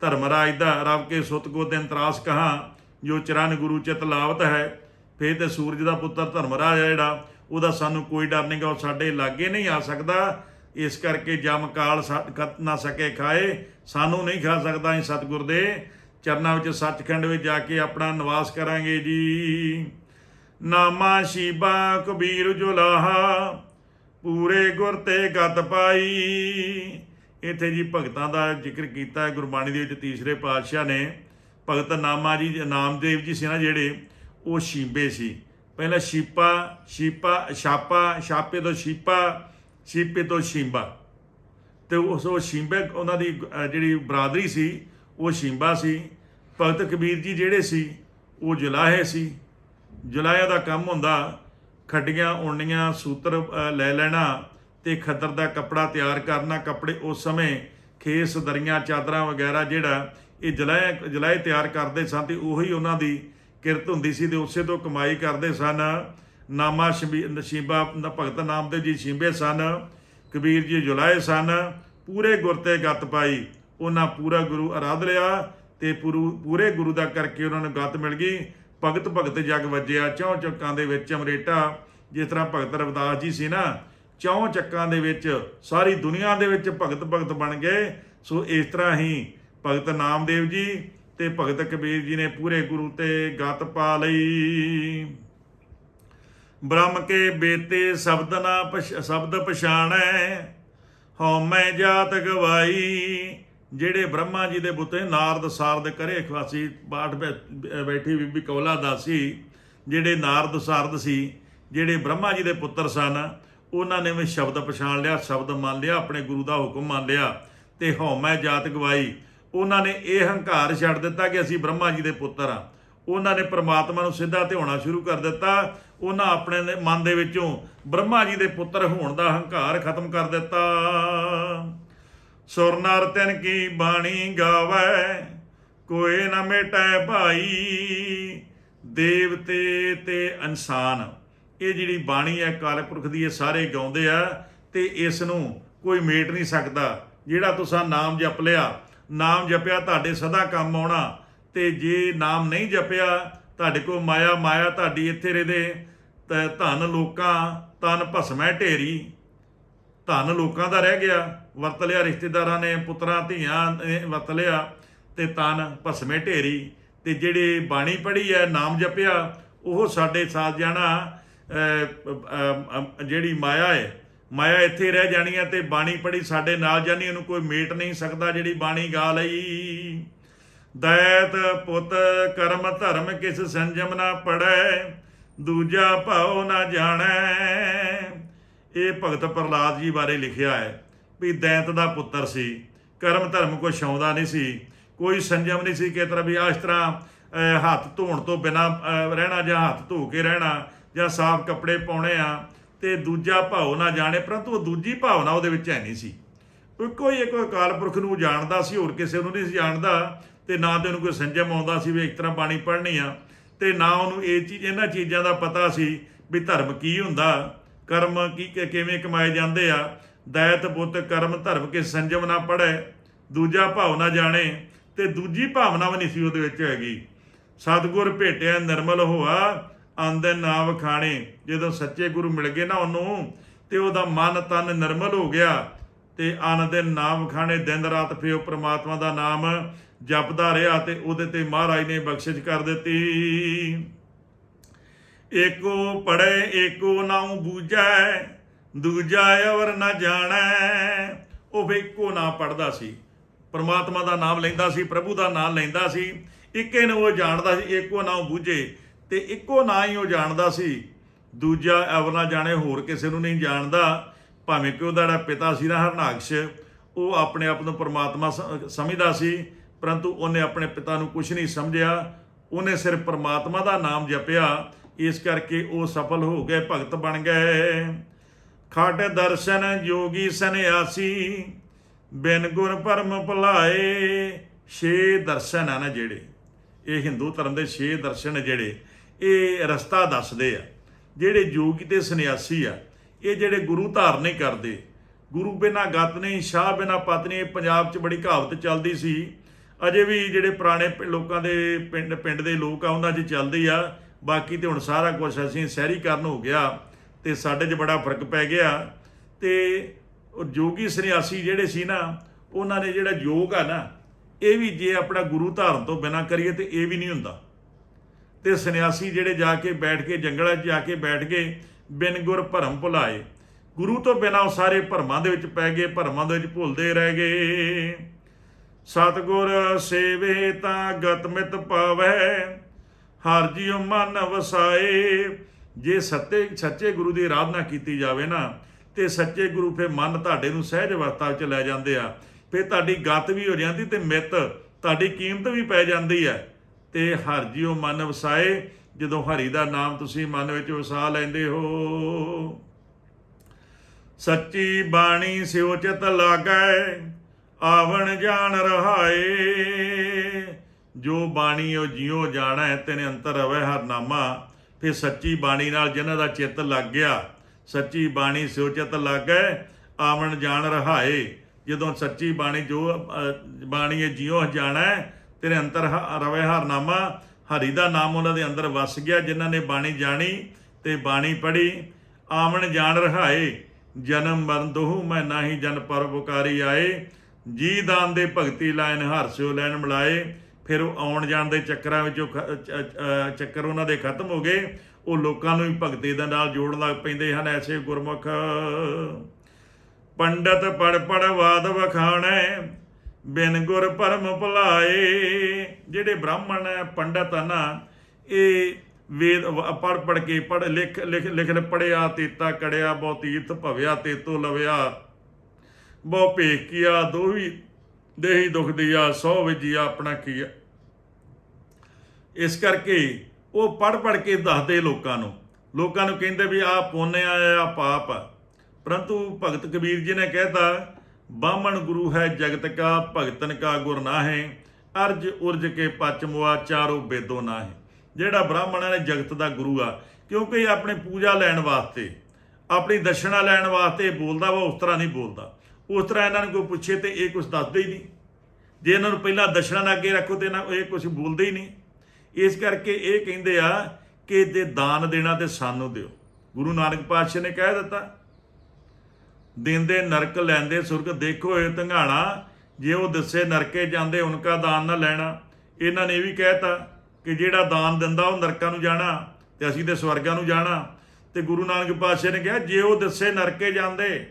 ਧਰਮਰਾਜ ਦਾ ਰਬ ਕੇ ਸੁਤ ਕੋ ਦਿਨ ਤਰਾਸ ਕਹਾ, ਜੋ ਚਰਨ ਗੁਰੂ ਚਿਤ ਲਾਵਤ ਹੈ। ਫੇਰ ਤੇ ਸੂਰਜ ਦਾ ਪੁੱਤਰ ਧਰਮਰਾਜ ਹੈ ਜਿਹੜਾ, ਉਹਦਾ ਸਾਨੂੰ ਕੋਈ ਡਰ ਨਹੀਂਗਾ ਉਹ ਸਾਡੇ ਲਾਗੇ ਨਹੀਂ ਆ ਸਕਦਾ। ਇਸ ਕਰਕੇ ਜਮ ਕਾਲ ਕਤ ਨਾ ਸਕੇ ਖਾਏ। ਸਾਨੂੰ ਨਹੀਂ ਖਾ ਸਕਦਾ ਅਸੀਂ ਸਤਿਗੁਰ ਦੇ। ਚਰਨਾਂ ਵਿੱਚ ਸੱਚਖੰਡ ਵਿੱਚ ਜਾ ਕੇ ਆਪਣਾ ਨਿਵਾਸ ਕਰਾਂਗੇ ਜੀ। ਨਾਮਾ ਸ਼ੀਬਾ ਕਬੀਰ ਜੁਲਾਹਾ, ਪੂਰੇ ਗੁਰ ਤੇ ਗਤ ਪਾਈ। ਇੱਥੇ ਜੀ ਭਗਤਾਂ ਦਾ ਜ਼ਿਕਰ ਕੀਤਾ ਹੈ, ਗੁਰਬਾਣੀ ਦੇ ਵਿੱਚ ਤੀਸਰੇ ਪਾਤਸ਼ਾਹ ਨੇ। ਭਗਤ ਨਾਮਾ ਜੀ, ਨਾਮਦੇਵ ਜੀ ਸੀ ਨਾ ਜਿਹੜੇ, ਉਹ ਸ਼ੀਬੇ ਸੀ। ਪਹਿਲਾਂ ਸ਼ੀਪਾ ਸ਼ੀਪਾ, ਛਾਪਾ, ਛਾਪੇ ਤੋਂ ਸ਼ੀਪਾ ਸ਼ੀਪੇ ਤੋਂ ਸ਼ੀਂਬਾ। ਤੇ ਉਸ ਉਹ ਸ਼ਿੰਬੇ ਉਹਨਾਂ ਦੀ ਜਿਹੜੀ ਬਰਾਦਰੀ ਸੀ ਉਹ ਸ਼ਿੰਬਾ ਸੀ। ਭਗਤ ਕਬੀਰ ਜੀ ਜਿਹੜੇ ਸੀ ਉਹ ਜੁਲਾਹੇ ਸੀ। ਜੁਲਾਹਿਆ ਦਾ ਕੰਮ ਹੁੰਦਾ ਖੱਡੀਆਂ ਉਣੀਆਂ ਸੂਤਰ ਅਹ, ਲੈ ਲੈਣਾ ਤੇ ਖੱਦਰ ਦਾ ਕੱਪੜਾ ਤਿਆਰ ਕਰਨਾ ਕੱਪੜੇ ਉਸ ਸਮੇਂ ਖੇਸ ਦਰੀਆਂ ਚਾਦਰਾਂ ਵਗੈਰਾ ਜਿਹੜਾ ਇਹ ਜੁਲਾਹੇ ਜੁਲਾਹੇ ਤਿਆਰ ਕਰਦੇ ਸਨ ਤੇ ਉਹੀ ਉਹਨਾਂ ਦੀ ਕਿਰਤ ਹੁੰਦੀ ਸੀ ਤੇ ਉਸੇ ਤੋਂ ਕਮਾਈ ਕਰਦੇ ਸਨ। ਨਾਮਾ ਨਸ਼ੀਬਾ ਸ਼ਿੰਬਾ ਦਾ ਭਗਤ ਨਾਮਦੇਵ ਜੀ ਸ਼ਿੰਬੇ ਸਨ, ਕਬੀਰ ਜੀ ਜੁਲਾਏ ਸਨ, ਪੂਰੇ ਗੁਰ ਤੇ ਗੱਤ ਪਾਈ। ਉਹਨਾਂ ਪੂਰਾ ਗੁਰੂ ਅਰਾਧ ਲਿਆ ਤੇ ਪੁਰੂ- ਪੂਰੇ ਗੁਰੂ ਦਾ ਕਰਕੇ ਉਹਨਾਂ ਨੂੰ ਗੱਤ ਮਿਲ ਗਈ। ਭਗਤ ਭਗਤ ਜਗ ਵੱਜਿਆ, ਚੌਂ ਚੱਕਾਂ ਦੇ ਵਿੱਚ ਅਮਰੇਟਾ, ਜਿਸ ਤਰ੍ਹਾਂ ਭਗਤ ਰਵਿਦਾਸ ਜੀ ਸੀ ਨਾ, ਚੌਂ ਚੱਕਾਂ ਦੇ ਵਿੱਚ ਸਾਰੀ ਦੁਨੀਆ ਦੇ ਵਿੱਚ ਭਗਤ ਭਗਤ ਬਣ ਗਏ। ਸੋ ਇਸ ਤਰ੍ਹਾਂ ਹੀ ਭਗਤ ਨਾਮਦੇਵ ਜੀ ਤੇ ਭਗਤ ਕਬੀਰ ਜੀ ਨੇ ਪੂਰੇ ਗੁਰੂ ਤੇ ਗੱਤ ਪਾ ਲਈ। ਬ੍ਰਹਮ ਕੇ ਬੇਤੇ ਸ਼ਬਦ ਨਾ ਪਛ- ਸ਼ਬਦ ਪਛਾਣੈ, ਹਉਮੈ ਜਾਤ ਗਵਾਈ ਜਿਹੜੇ ਬ੍ਰਹਮਾ ਜੀ ਦੇ ਬੁੱਤੇ ਨਾਰਦ ਸਾਰਦ ਕਰੇ ਖਵਾਸੀ ਬਾਠ ਬੈ- ਬੈਠੀ ਬੀਬੀ ਕੌਲਾ ਦਾਸੀ, ਜਿਹੜੇ ਨਾਰਦ ਸਾਰਦ ਸੀ, ਜਿਹੜੇ ਬ੍ਰਹਮਾ ਜੀ ਦੇ ਪੁੱਤਰ ਸਨ, ਉਹਨਾਂ ਨੇ ਵੀ ਸ਼ਬਦ ਪਛਾਣ ਲਿਆ, ਸ਼ਬਦ ਮੰਨ ਲਿਆ, ਆਪਣੇ ਗੁਰੂ ਦਾ ਹੁਕਮ ਮੰਨ ਲਿਆ, ਤੇ ਹਉਮੈ ਜਾਤ ਗਵਾਈ ਉਹਨਾਂ ਨੇ ਇਹ ਹੰਕਾਰ ਛੱਡ ਦਿੱਤਾ ਕਿ ਅਸੀਂ ਬ੍ਰਹਮਾ ਜੀ ਦੇ ਪੁੱਤਰ ਆ ਉਹਨਾਂ ਨੇ ਪ੍ਰਮਾਤਮਾ ਨੂੰ ਸਿੱਧਾ ਧਿਆਉਣਾ ਸ਼ੁਰੂ ਕਰ ਦਿੱਤਾ। ਉਹਨਾਂ ਆਪਣੇ ਮਨ ਦੇ ਵਿੱਚੋਂ ਬ੍ਰਹਮਾ ਜੀ ਦੇ ਪੁੱਤਰ ਹੋਣ ਦਾ ਹੰਕਾਰ ਖਤਮ ਕਰ ਦਿੱਤਾ। ਸੁਰ ਨਰ ਤਿਨ ਕੀ ਬਾਣੀ ਗਾਵੇ ਕੋਏ ਨਾ ਮਿਟੈ ਭਾਈ। ਦੇਵਤੇ ਤੇ ਇਨਸਾਨ, ਇਹ ਜਿਹੜੀ ਬਾਣੀ ਹੈ ਕਾਲੇ ਪੁਰਖ ਦੀ, ਇਹ ਸਾਰੇ ਗਾਉਂਦੇ ਆ ਤੇ ਇਸ ਨੂੰ ਕੋਈ ਮੇਟ ਨਹੀਂ ਸਕਦਾ। ਜਿਹੜਾ ਤੁਸੀਂ ਨਾਮ ਜਪ ਲਿਆ, ਨਾਮ ਜਪਿਆ, ਤੁਹਾਡੇ ਸਦਾ ਕੰਮ ਆਉਣਾ। ਤੇ ਜੇ ਨਾਮ ਨਹੀਂ ਜਪਿਆ, ਤੁਹਾਡੇ ਕੋਲ ਮਾਇਆ ਮਾਇਆ ਤੁਹਾਡੀ ਇੱਥੇ ਰਹਦੇ, ਤਾਂ, ਧਨ ਲੋਕਾਂ ਤਨ ਭਸਮੈ ਢੇਰੀ। ਧਨ ਲੋਕਾਂ ਦਾ ਰਹਿ ਗਿਆ, ਵਰਤ ਲਿਆ ਰਿਸ਼ਤੇਦਾਰਾਂ ਨੇ, ਪੁੱਤਰਾਂ, ਧੀਆਂ ਨੇ ਵਰਤ ਲਿਆ, ਤੇ ਤਨ ਭਸਮੇ ਢੇਰੀ। ਤੇ ਜਿਹੜੇ ਬਾਣੀ ਪੜ੍ਹੀ ਹੈ, ਨਾਮ ਜਪਿਆ, ਉਹ ਸਾਡੇ ਸਾਥ ਜਾਣਾ ਜਿਹੜੀ ਮਾਇਆ ਹੈ, ਮਾਇਆ ਇੱਥੇ ਰਹਿ ਜਾਣੀ ਹੈ ਤੇ ਬਾਣੀ ਪੜ੍ਹੀ ਸਾਡੇ ਨਾਲ ਜਾਣੀ, ਉਹਨੂੰ ਕੋਈ ਮੇਟ ਨਹੀਂ ਸਕਦਾ ਜਿਹੜੀ ਬਾਣੀ ਗਾ ਲਈ। ਦੈਤ ਪੁੱਤ ਕਰਮ ਧਰਮ ਕਿਸ ਸੰਜਮ ਨਾ ਪੜੈ, ਦੂਜਾ ਭਾਉ ਨਾ ਜਾਣੈ। ਇਹ ਭਗਤ ਪ੍ਰਹਲਾਦ ਜੀ ਬਾਰੇ ਲਿਖਿਆ ਹੈ ਵੀ ਦੈਂਤ ਦਾ ਪੁੱਤਰ ਸੀ, ਕਰਮ ਧਰਮ ਕੋ ਛਾਉਂਦਾ ਨਹੀਂ ਸੀ, ਕੋਈ ਸੰਜਮ ਨਹੀਂ ਸੀ ਕਿ ਤਰ੍ਹਾਂ ਵੀ ਇਸ ਤਰ੍ਹਾਂ ਹੱਥ ਧੋਣ ਤੋਂ ਬਿਨਾ ਰਹਿਣਾ ਜਾਂ ਹੱਥ ਧੋ ਕੇ ਰਹਿਣਾ ਜਾਂ ਸਾਫ਼ ਕੱਪੜੇ ਪਾਉਣੇ ਆ ਤੇ ਦੂਜਾ ਭਾਉ ਨਾ ਜਾਣੇ, ਪਰੰਤੂ ਉਹ ਦੂਜੀ ਭਾਵਨਾ ਉਹਦੇ ਵਿੱਚ ਹੈ ਨਹੀਂ ਸੀ। ਇੱਕੋ ਹੀ ਇੱਕ ਅਕਾਲ ਪੁਰਖ ਨੂੰ ਜਾਣਦਾ ਸੀ, ਹੋਰ ਕਿਸੇ ਨੂੰ ਨਹੀਂ ਸੀ ਜਾਣਦਾ ਤੇ ਨਾ ਤੇ ਉਹਨੂੰ ਕੋਈ ਸੰਜਮ ਆਉਂਦਾ ਸੀ ਵੀ ਇੱਕ ਤਰ੍ਹਾਂ ਬਾਣੀ ਪੜ੍ਹਨੀ ਆ, ਤੇ ਨਾ ਉਹਨੂੰ ਇਹ ਚੀਜ਼ ਇਹਨਾਂ ਚੀਜ਼ਾਂ ਦਾ ਪਤਾ ਸੀ ਵੀ ਧਰਮ ਕੀ ਹੁੰਦਾ, ਕਰਮ ਕੀ ਕਿਵੇਂ ਕਮਾਏ ਜਾਂਦੇ ਆ। ਦਇਤ ਬੁੱਤ ਕਰਮ ਧਰਮ ਕੇ ਸੰਜਮ ਨਾ ਪੜੈ ਦੂਜਾ ਭਾਵ ਨਾ ਜਾਣੇ, ਤੇ ਦੂਜੀ ਭਾਵਨਾ ਵੀ ਨਹੀਂ ਸੀ ਉਹਦੇ ਵਿੱਚ ਹੈਗੀ। ਸਤਿਗੁਰ ਭੇਟਿਆ ਨਿਰਮਲ ਹੋਆ, ਆਂਦੇ ਨਾ ਵਖਾਣੇ, ਜਦੋਂ ਸੱਚੇ ਗੁਰੂ ਮਿਲ ਗਏ ਨਾ ਉਹਨੂੰ, ਤੇ ਉਹਦਾ ਮਨ ਤਨ ਨਿਰਮਲ ਹੋ ਗਿਆ, ਤੇ ਅਨ ਨਾ ਨਾਮ ਦਿਨ ਰਾਤ ਪਿਓ ਪ੍ਰਮਾਤਮਾ ਦਾ ਨਾਮ ਜਪਦਾ ਰਿਹਾ ਤੇ ਉਹਦੇ ਤੇ ਮਹਾਰਾਜ ਨੇ ਬਖਸ਼ਿਸ਼ ਕਰ ਦਿੱਤੀ। ਏਕੋ ਪੜੇ ਏਕੋ ਨਾਉ ਬੂਝੈ, ਦੂਜਾ ਅਵਰ ਨਾ ਜਾਣੈ। ਉਹ ਵੀ ਇੱਕੋ ਨਾਂ ਪੜਦਾ ਸੀ। ਪਰਮਾਤਮਾ ਦਾ ਨਾਮ ਲੈਂਦਾ ਸੀ, ਪ੍ਰਭੂ ਦਾ ਨਾਮ ਲੈਂਦਾ ਸੀ। ਇੱਕੇ ਨੂੰ ਉਹ ਜਾਣਦਾ ਸੀ ਇੱਕੋ ਨਾਮ ਬੂਝੇ। ਤੇ ਇੱਕੋ ਨਾਂ ਹੀ ਉਹ ਜਾਣਦਾ ਸੀ। ਦੂਜਾ ਅਵਰ ਨਾ ਜਾਣੇ, ਹੋਰ ਕਿਸੇ ਨੂੰ ਨਹੀਂ ਜਾਣਦਾ। ਭਾਵੇਂ ਕਿ ਉਹਦਾ ਜਿਹੜਾ ਪਿਤਾ ਸੀ ਨਾ ਹਰਨਾਕਸ਼, ਉਹ ਆਪਣੇ ਆਪ ਨੂੰ ਪਰਮਾਤਮਾ ਸ- ਸਮਝਦਾ ਸੀ। ਪਰੰਤੂ ਉਹਨੇ ਆਪਣੇ ਪਿਤਾ ਨੂੰ ਕੁਝ ਨਹੀਂ ਸਮਝਿਆ। ਉਹਨੇ ਸਿਰਫ ਪਰਮਾਤਮਾ ਦਾ ਨਾਮ ਜਪਿਆ। ਇਸ ਕਰਕੇ ਉਹ ਸਫਲ ਹੋ ਗਏ ਭਗਤ ਬਣ ਗਏ। ਖਟ ਦਰਸ਼ਨ ਜੋਗੀ ਸੰਿਆਸੀ ਬਿਨ ਗੁਰ ਪਰਮ ਭੁਲਾਏ ਛੇ ਦਰਸ਼ਨ ਆ ਨਾ ਜਿਹੜੇ। ਇਹ ਹਿੰਦੂ ਧਰਮ ਦੇ ਛੇ ਦਰਸ਼ਨ ਜਿਹੜੇ, ਇਹ ਰਸਤਾ ਦੱਸਦੇ ਆ। ਜਿਹੜੇ ਜੋਗੀ ਤੇ ਸੰਨਿਆਸੀ ਆ, ਇਹ ਜਿਹੜੇ ਗੁਰੂ ਧਾਰਨ ਨਹੀਂ ਕਰਦੇ। ਗੁਰੂ ਬਿਨਾ ਗਤ ਨਹੀਂ, ਸ਼ਾਹ ਬਿਨਾ ਪਤ ਨਹੀਂ ਪੰਜਾਬ 'ਚ ਬੜੀ ਕਹਾਵਤ ਚੱਲਦੀ ਸੀ ਅਜੇ ਵੀ ਜਿਹੜੇ ਪੁਰਾਣੇ ਪ- ਲੋਕਾਂ ਦੇ ਪਿੰਡ ਪਿੰਡ ਦੇ ਲੋਕ ਆ, ਉਹਨਾਂ 'ਚ ਚੱਲਦੀ ਆ। ਬਾਕੀ ਤੇ ਹੁਣ ਸਾਰਾ ਕੁਝ ਅਸੀਂ ਸ਼ਹਿਰੀਕਰਨ ਹੋ ਗਿਆ ਤੇ ਸਾਡੇ 'ਚ ਬੜਾ ਫ਼ਰਕ ਪੈ ਗਿਆ। ਤੇ ਉਹ ਜੋਗੀ ਸੰਨਿਆਸੀ ਜਿਹੜੇ ਸੀ ਨਾ, ਉਹਨਾਂ ਨੇ ਜਿਹੜਾ ਯੋਗ ਆ ਨਾ, ਇਹ ਵੀ ਜੇ ਆਪਣਾ ਗੁਰੂ ਧਾਰਨ ਤੋਂ ਬਿਨਾ ਕਰੀਏ ਤੇ ਇਹ ਵੀ ਨਹੀਂ ਹੁੰਦਾ। ਤੇ ਸੰਨਿਆਸੀ ਜਿਹੜੇ ਜਾ ਕੇ ਬੈਠ ਕੇ, ਜੰਗਲਾਂ 'ਚ ਜਾ ਕੇ ਬੈਠ ਗਏ ਬਿਨ ਗੁਰ ਭਰਮ ਭੁਲਾਏ। ਗੁਰੂ ਤੋਂ ਬਿਨਾ ਉਹ ਸਾਰੇ ਭਰਮਾਂ ਦੇ ਵਿੱਚ ਪੈ ਗਏ, ਭਰਮਾਂ ਦੇ ਵਿੱਚ ਭੁੱਲਦੇ ਰਹਿ ਗਏ। ਸਤਗੁਰ ਸੇਵੇ ਤਾਂ ਗਤਮਿਤ ਪਾਵੈ, ਹਰ ਜੀਉ ਮਨ ਵਸਾਏ। ਜੇ ਸੱਤੇ ਸੱਚੇ ਗੁਰੂ ਦੀ ਆਰਾਧਨਾ ਕੀਤੀ ਜਾਵੇ ਨਾ, ਤੇ ਸੱਚੇ ਗੁਰੂ ਫੇ ਮਨ ਤੁਹਾਡੇ ਨੂੰ ਸਹਿਜ ਅਵਸਥਾ ਵਿੱਚ ਲੈ ਜਾਂਦੇ ਆ। ਫੇ ਤੁਹਾਡੀ ਗਤ ਵੀ ਹੋ ਜਾਂਦੀ ਤੇ ਮਿੱਤ, ਤੁਹਾਡੀ ਕੀਮਤ ਵੀ ਪੈ ਜਾਂਦੀ ਹੈ ਤੇ ਹਰ ਜੀਉ ਮਨ ਵਸਾਏ, ਜਦੋਂ ਹਰੀ ਦਾ ਨਾਮ ਤੁਸੀਂ ਮਨ ਵਿੱਚ ਵਸਾ ਲੈਂਦੇ ਹੋ। ਸੱਚੀ ਬਾਣੀ ਸਿਉ ਚਿਤ ਲਾਗੈ ਆਵਣ ਜਾਣ ਰਹਾਏ, ਜੋ ਬਾਣੀ ਉਹ ਜਿਉ ਜਾਣੈ, ਤੈਨੇ ਅੰਤਰ ਰਵੈ ਹਰਨਾਮਾ ਫਿਰ ਸੱਚੀ ਬਾਣੀ ਨਾਲ ਜਿਨ੍ਹਾਂ ਦਾ ਚਿੱਤ ਲੱਗ ਗਿਆ, ਸੱਚੀ ਬਾਣੀ ਸਿਉ ਲੱਗ ਲਾਗੈ, ਆਵਣ ਜਾਣ ਰਹਾਏ। ਜਦੋਂ ਸੱਚੀ ਬਾਣੀ ਜੋ ਬਾਣੀ ਹੈ ਜਿਉ ਜਾਣੈ ਤੇਰੇ ਅੰਤਰ ਹ- ਹਰਨਾਮਾ ਹਰੀ ਦਾ ਨਾਮ ਉਹਨਾਂ ਦੇ ਅੰਦਰ ਵਸ ਗਿਆ, ਜਿਨ੍ਹਾਂ ਨੇ ਬਾਣੀ ਜਾਣੀ ਤੇ ਬਾਣੀ ਪੜ੍ਹੀ। ਆਵਣ ਜਾਣ ਰਹਾਏ, ਜਨਮ ਮਰਨ ਦੋਹ ਮੈਂ ਨਾਹੀ ਜਨ ਪਰਉਪਕਾਰੀ ਆਏ। ਜੀ ਦਾਨ ਦੇ ਭਗਤੀ ਲਾਇਨ ਹਰਸਿਓ ਲੈਣ ਮਿਲਾਏ, ਫਿਰ ਉਹ ਆਉਣ ਜਾਣ ਦੇ ਚੱਕਰਾਂ ਵਿੱਚੋਂ ਖ- ਚੱਕਰ ਉਹਨਾਂ ਦੇ ਖਤਮ ਹੋ ਗਏ। ਉਹ ਲੋਕਾਂ ਨੂੰ ਵੀ ਭਗਤੀ ਦੇ ਨਾਲ ਜੋੜਨ ਲੱਗ ਪੈਂਦੇ ਹਨ ਐਸੇ ਗੁਰਮੁਖ। ਪੰਡਤ ਪੜ ਪੜ ਵਾਦ ਵਖਾਣੈ, ਬਿਨ ਗੁਰ ਪਰਮ ਭੁਲਾਏ। ਜਿਹੜੇ ਬ੍ਰਾਹਮਣ ਹੈ, ਪੰਡਤ ਆ ਨਾ ਇਹ ਵੇਦ ਪੜ ਪੜ ਕੇ ਪੜ ਲਿਖ ਲਿਖ ਲਿਖ ਪੜਿਆ ਤੇਤਾ ਕੜਿਆ ਬਹੁ ਤੀਰਥ ਭਵਿਆ, ਤੇਤੋ ਲਵਿਆ। ਬਹੁ ਭੇਖ ਕੀਆ, ਦੋਹੀ ਦੇਹੀ ਦੁਖ ਦਿਆ, ਸੋ ਵਿਜਿਆ ਆਪਣਾ ਕੀਆ। ਇਸ ਕਰਕੇ ਉਹ ਪੜ ਪੜ ਕੇ ਦੱਸਦੇ ਲੋਕਾਂ ਨੂੰ। ਲੋਕਾਂ ਨੂੰ ਕਹਿੰਦੇ ਵੀ ਆਹ ਪੁੰਨ ਆ ਆ ਪਾਪ ਆ। ਪਰੰਤੂ ਭਗਤ ਕਬੀਰ ਜੀ ਨੇ ਕਹਿਤਾ, ਬਾਹਮਣ ਗੁਰੂ ਹੈ ਜਗਤ ਕਾ, ਭਗਤਨ ਕਾ ਗੁਰ ਨਾਹੇ, ਅਰਜ ਉਰਜ ਕੇ ਪਚ ਮੁਆ ਚਾਰੋ ਬੇਦੋ ਨਾਹੇ। ਜਿਹੜਾ ਬ੍ਰਾਹਮਣ ਹੈ ਜਗਤ ਦਾ ਗੁਰੂ ਆ, ਕਿਉਂਕਿ ਇਹ ਆਪਣੇ ਪੂਜਾ ਲੈਣ ਵਾਸਤੇ, ਆਪਣੀ ਦਸ਼ਨਾ ਲੈਣ ਵਾਸਤੇ ਬੋਲਦਾ ਵਾ, ਉਸ ਤਰ੍ਹਾਂ ਨਹੀਂ ਬੋਲਦਾ। ਉਸ ਤਰ੍ਹਾਂ ਇਹਨਾਂ ਨੂੰ ਕੋਈ ਪੁੱਛੇ ਤੇ ਇਹ ਕੁਝ ਦੱਸਦੇ ਹੀ ਨਹੀਂ। ਜੇ ਇਹਨਾਂ ਨੂੰ ਪਹਿਲਾਂ ਦਸ਼ਨਾ ਨਾ ਅੱਗੇ ਰੱਖੋ ਤੇ ਇਹਨਾਂ ਇਹ ਕੁਝ ਬੋਲਦੇ ਹੀ ਨਹੀਂ। ਇਸ ਕਰਕੇ ਇਹ ਕਹਿੰਦੇ ਆ ਕਿ ਜੇ ਦਾਨ ਦੇਣਾ ਤੇ ਸਾਨੂੰ ਦਿਓ। ਗੁਰੂ ਨਾਨਕ ਪਾਤਸ਼ਾਹ ਨੇ ਕਹਿ ਦਿੱਤਾ ਦਿੰਦੇ ਨਰਕ ਲੈਂਦੇ ਸੁਰਗ ਦੇਖੋ ਇਹ ਧੰਗਾਣਾ, ਜੇ ਉਹ ਦੱਸੇ ਨਰਕੇ ਜਾਂਦੇ ਉਨਕਾ ਦਾਨ ਨਾ ਲੈਣਾ। ਇਹਨਾਂ ਨੇ ਇਹ ਵੀ ਕਹਿਤਾ ਕਿ ਜਿਹੜਾ ਦਾਨ ਦਿੰਦਾ ਉਹ ਨਰਕਾਂ ਨੂੰ ਜਾਣਾ ਤੇ ਅਸੀਂ ਤੇ ਸਵਰਗਾਂ ਨੂੰ ਜਾਣਾ। ਤੇ ਗੁਰੂ ਨਾਨਕ ਪਾਤਸ਼ਾਹ ਨੇ ਕਿਹਾ, ਜੇ ਉਹ ਦੱਸੇ ਨਰਕੇ ਜਾਂਦੇ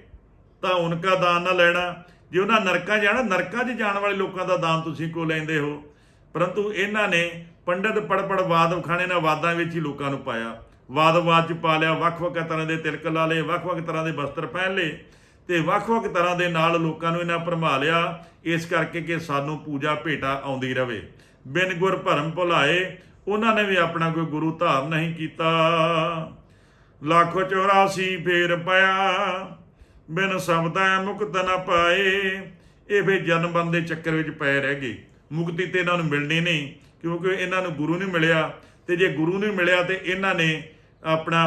ਤਾਂ ਉਨਕਾ ਦਾਨ ਨਾ ਲੈਣਾ। ਜੇ ਉਹਨਾਂ ਨਰਕਾਂ ਜਾਣਾ, ਨਰਕਾਂ 'ਚ ਜਾਣ ਵਾਲੇ ਲੋਕਾਂ ਦਾ ਦਾਨ ਤੁਸੀਂ ਕੋ ਲੈਂਦੇ ਹੋ? ਪਰੰਤੂ ਇਹਨਾਂ ਨੇ ਪੰਡਤ ਪੜ ਪੜ ਵਾਦ ਵਖਾਣੇ ਨਾਲ ਵਾਦਾਂ ਵਿੱਚ ਹੀ ਲੋਕਾਂ ਨੂੰ ਪਾਇਆ। ਵਾਦ-ਵਾਦ 'ਚ ਪਾ ਲਿਆ, ਵੱਖ-ਵੱਖ ਤਰ੍ਹਾਂ ਦੇ ਤਿਲਕ ਲਾ ਲਏ, ਵੱਖ-ਵੱਖ ਤਰ੍ਹਾਂ ਦੇ ਵਸਤਰ ਪਹਿਨ ਲਏ ਤੇ ਵੱਖ-ਵੱਖ ਤਰ੍ਹਾਂ ਦੇ ਨਾਲ ਲੋਕਾਂ ਨੂੰ ਇਹਨਾਂ ਭਰਮਾ ਲਿਆ, ਇਸ ਕਰਕੇ ਕਿ ਸਾਨੂੰ ਪੂਜਾ ਭੇਟਾ ਆਉਂਦੀ ਰਵੇ। ਬਿਨ ਗੁਰ ਭਰਮ ਭੁਲਾਏ, ਉਹਨਾਂ ਨੇ ਵੀ ਆਪਣਾ ਕੋਈ ਗੁਰੂ ਧਾਰ ਨਹੀਂ ਕੀਤਾ। ਲੱਖ 84 ਫੇਰ ਪਿਆ ਬਿਨ ਸਬਦੈ ਮੁਕਤ ਨ ਪਾਏ। ਇਹ ਵੀ ਜਨਮ ਬੰਦ ਦੇ ਚੱਕਰ ਵਿੱਚ ਪਏ ਰਹਿ ਗਏ। ਮੁਕਤੀ ਤੇ ਇਹਨਾਂ ਨੂੰ ਮਿਲਣੀ ਨਹੀਂ, ਕਿਉਂਕਿ ਇਹਨਾਂ ਨੂੰ ਗੁਰੂ ਨਹੀਂ ਮਿਲਿਆ। ਤੇ ਜੇ ਗੁਰੂ ਨਹੀਂ ਮਿਲਿਆ ਤੇ ਇਹਨਾਂ ਨੇ ਆਪਣਾ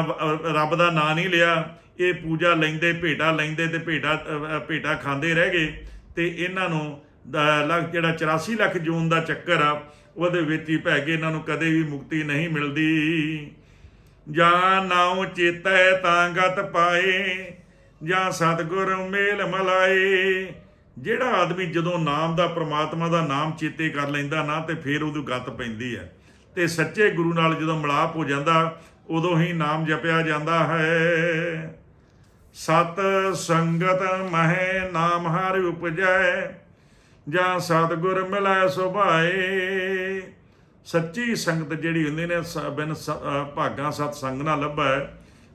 ਰੱਬ ਦਾ ਨਾਂ ਨਹੀਂ ਲਿਆ। ਇਹ ਪੂਜਾ ਲੈਂਦੇ ਭੇਟਾ ਲੈਂਦੇ ਤੇ ਭੇਟਾ ਭੇਟਾ ਖਾਂਦੇ ਰਹਿ ਗਏ। ਤੇ ਇਹਨਾਂ ਨੂੰ ਲੱਖ, ਜਿਹੜਾ 84 ਲੱਖ ਜੂਨ ਦਾ ਚੱਕਰ ਆ, ਉਹਦੇ ਵਿੱਚ ਹੀ ਪੈ ਗਏ। ਇਹਨਾਂ ਨੂੰ ਕਦੇ ਵੀ ਮੁਕਤੀ ਨਹੀਂ ਮਿਲਦੀ। ਜਾਂ ਨਾਉ ਚੇਤੈ ਤਾਂ ਗਤ ਪਾਏ। ਜਾਂ ਸਤਿਗੁਰ ਮੇਲ ਮਲਾਏ। ਜਿਹੜਾ ਆਦਮੀ ਜਦੋਂ ਨਾਮ ਦਾ, ਪ੍ਰਮਾਤਮਾ ਦਾ ਨਾਮ ਚੇਤੇ ਕਰ ਲੈਂਦਾ ਨਾ, ਤੇ ਫਿਰ ਉਹਦੀ ਗੱਤ ਪੈਂਦੀ ਹੈ। ਤੇ ਸੱਚੇ ਗੁਰੂ ਨਾਲ ਜਦੋਂ ਮਿਲਾਪ ਹੋ ਜਾਂਦਾ, ਉਦੋਂ ਹੀ ਨਾਮ ਜਪਿਆ ਜਾਂਦਾ ਹੈ। ਸਤ ਸੰਗਤ ਮਹਿ ਨਾਮ ਹਰ ਉਪਜੈ, ਜਾਂ ਸਤਿਗੁਰ ਮਿਲੈ ਸੁਭਾਏ। ਸੱਚੀ ਸੰਗਤ ਜਿਹੜੀ ਹੁੰਦੀ ਨੇ, ਸ- ਬਿਨ ਸ- ਭਾਗਾਂ ਸਤ ਸੰਗ ਨਾ ਲੱਭੈ,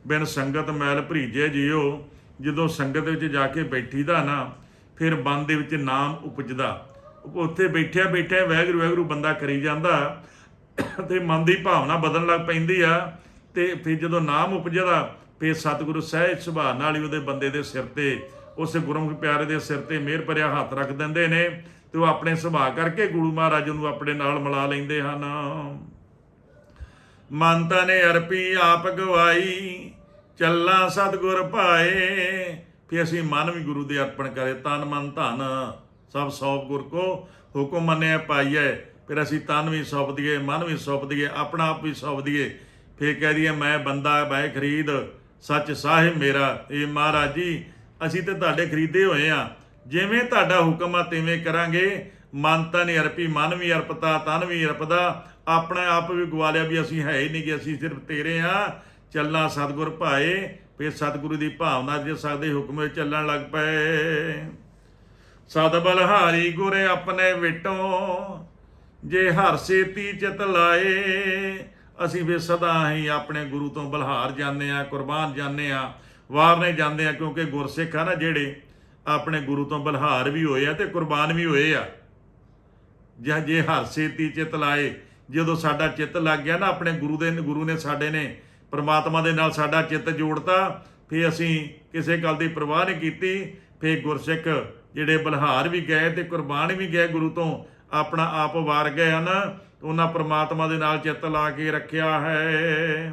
ਬਿਨ ਸੰਗਤ ਮੈਲ ਭਰੀਜੇ ਜਿਉ। ਜਦੋਂ ਸੰਗਤ ਵਿੱਚ ਜਾ ਕੇ ਬੈਠੀਦਾ ਨਾ, ਫਿਰ ਮਨ ਦੇ ਵਿੱਚ ਨਾਮ ਉਪਜਦਾ। ਉੱਥੇ ਬੈਠਿਆ ਬੈਠਿਆ ਵੈਗਰੂ ਵੈਗਰੂ ਬੰਦਾ ਕਰੀ ਜਾਂਦਾ ਤੇ ਮਨ ਦੀ ਭਾਵਨਾ ਬਦਲਣ ਲੱਗ ਪੈਂਦੀ ਆ ਤੇ ਫਿਰ ਜਦੋਂ ਨਾਮ ਉਪਜਦਾ, ਫਿਰ ਸਤਿਗੁਰੂ ਸਹਿਜ ਸੁਭਾਅ ਨਾਲ ਹੀ ਉਹਦੇ ਬੰਦੇ ਦੇ ਸਿਰ ਤੇ, ਉਸ ਗੁਰਮੁਖ ਪਿਆਰੇ ਦੇ ਸਿਰ ਤੇ ਮਿਹਰ ਭਰਿਆ ਹੱਥ ਰੱਖ ਦਿੰਦੇ ਨੇ ਤੇ ਉਹ ਆਪਣੇ ਸੁਭਾਅ ਕਰਕੇ ਗੁਰੂ ਮਹਾਰਾਜ ਨੂੰ ਆਪਣੇ ਨਾਲ ਮਿਲਾ ਲੈਂਦੇ ਹਨ। ਮਨ ਨੇ ਅਰਪੀ ਆਪ ਗਵਾਈ ਚੱਲਾਂ ਸਤਿਗੁਰ ਭਾਏ, ਫਿਰ ਅਸੀਂ ਮਨ ਵੀ ਗੁਰੂ ਦੇ ਅਰਪਣ ਕਰੇ, ਤਨ ਮਨ ਧਨ, ਸਭ ਸੌਪ ਗੁਰ ਕੋ ਹੁਕਮ ਮੰਨਿਆ ਪਾਈਐ। ਫਿਰ ਅਸੀਂ ਤਨ ਵੀ ਸੌਪ ਦਈਏ ਮਨ ਵੀ ਸੌਪ ਦਈਏ ਆਪਣਾ ਆਪ ਵੀ ਸੌਪ ਦਈਏ ਫਿਰ ਕਹਿ ਦਈਏ, ਮੈਂ ਬੰਦਾ, ਮੈਂ ਖਰੀਦ, ਸੱਚ ਸਾਹਿਬ ਮੇਰਾ ਇਹ ਮਹਾਰਾਜ ਜੀ, ਅਸੀਂ ਤੇ ਤੁਹਾਡੇ ਖਰੀਦੇ ਹੋਏ ਆ। ਜਿਵੇਂ ਤੁਹਾਡਾ ਹੁਕਮ ਆ, ਤਿਵੇਂ ਕਰਾਂਗੇ। ਮਨ ਤਾਂ ਨਹੀਂ ਅਰਪੀ, ਮਨ ਵੀ ਅਰਪਤਾ, ਤਨ ਵੀ ਅਰਪਦਾ। ਆਪਣਾ ਆਪ ਵੀ ਗਵਾ ਲਿਆ ਵੀ ਅਸੀਂ ਹੈ ਹੀ ਨਹੀਂ ਕਿ ਅਸੀਂ ਸਿਰਫ ਤੇਰੇ ਆ। ਚੱਲਣਾ ਸਤਿਗੁਰ ਭਾਏ, ਫਿਰ ਸਤਿਗੁਰੂ ਦੀ ਭਾਵਨਾ ਜੇ ਸਕਦੇ ਹੁਕਮ ਵਿੱਚ ਚੱਲਣ ਲੱਗ ਪਏ। ਸਦ ਬਲਹਾਰੀ ਗੁਰੇ ਆਪਣੇ ਵਿਟੋਂ, ਜੇ ਹਰ ਸੇਤੀ ਚਿਤ ਲਾਏ, ਅਸੀਂ ਵੀ ਸਦਾ ਹੀ ਆਪਣੇ ਗੁਰੂ ਤੋਂ ਬਲਹਾਰ ਜਾਂਦੇ ਆ ਕੁਰਬਾਨ ਜਾਂਦੇ ਆ ਵਾਰਨੇ ਜਾਂਦੇ ਆ ਕਿਉਂਕਿ ਗੁਰਸਿੱਖ ਆ ਨਾ ਜਿਹੜੇ, ਆਪਣੇ ਗੁਰੂ ਤੋਂ ਬਲਹਾਰ ਵੀ ਹੋਏ ਆ ਤੇ ਕੁਰਬਾਨ ਵੀ ਹੋਏ ਆ। ਜਾਂ ਜੇ ਹਰ ਸੇਤੀ ਚਿਤ ਲਾਏ, ਜਦੋਂ ਸਾਡਾ ਚਿੱਤ ਲੱਗ ਗਿਆ ਨਾ ਆਪਣੇ ਗੁਰੂ ਦੇ, ਗੁਰੂ ਨੇ ਸਾਡੇ ਨੇ ਪਰਮਾਤਮਾ ਦੇ ਨਾਲ ਸਾਡਾ ਚਿੱਤ ਜੋੜਤਾ ਫੇ ਅਸੀਂ ਕਿਸੇ ਗੱਲ ਦੀ ਪਰਵਾਹ ਨਹੀਂ ਕੀਤੀ ਫੇ ਗੁਰਸਿੱਖ ਜਿਹੜੇ ਬਲਹਾਰ ਵੀ ਗਏ ਤੇ ਕੁਰਬਾਨ ਵੀ ਗਏ ਗੁਰੂ ਤੋਂ, ਆਪਣਾ ਆਪ ਵਾਰ ਗਏ ਹਨ, ਉਹਨਾਂ ਪ੍ਰਮਾਤਮਾ ਦੇ ਨਾਲ ਚਿੱਤ ਲਾ ਕੇ ਰੱਖਿਆ ਹੈ।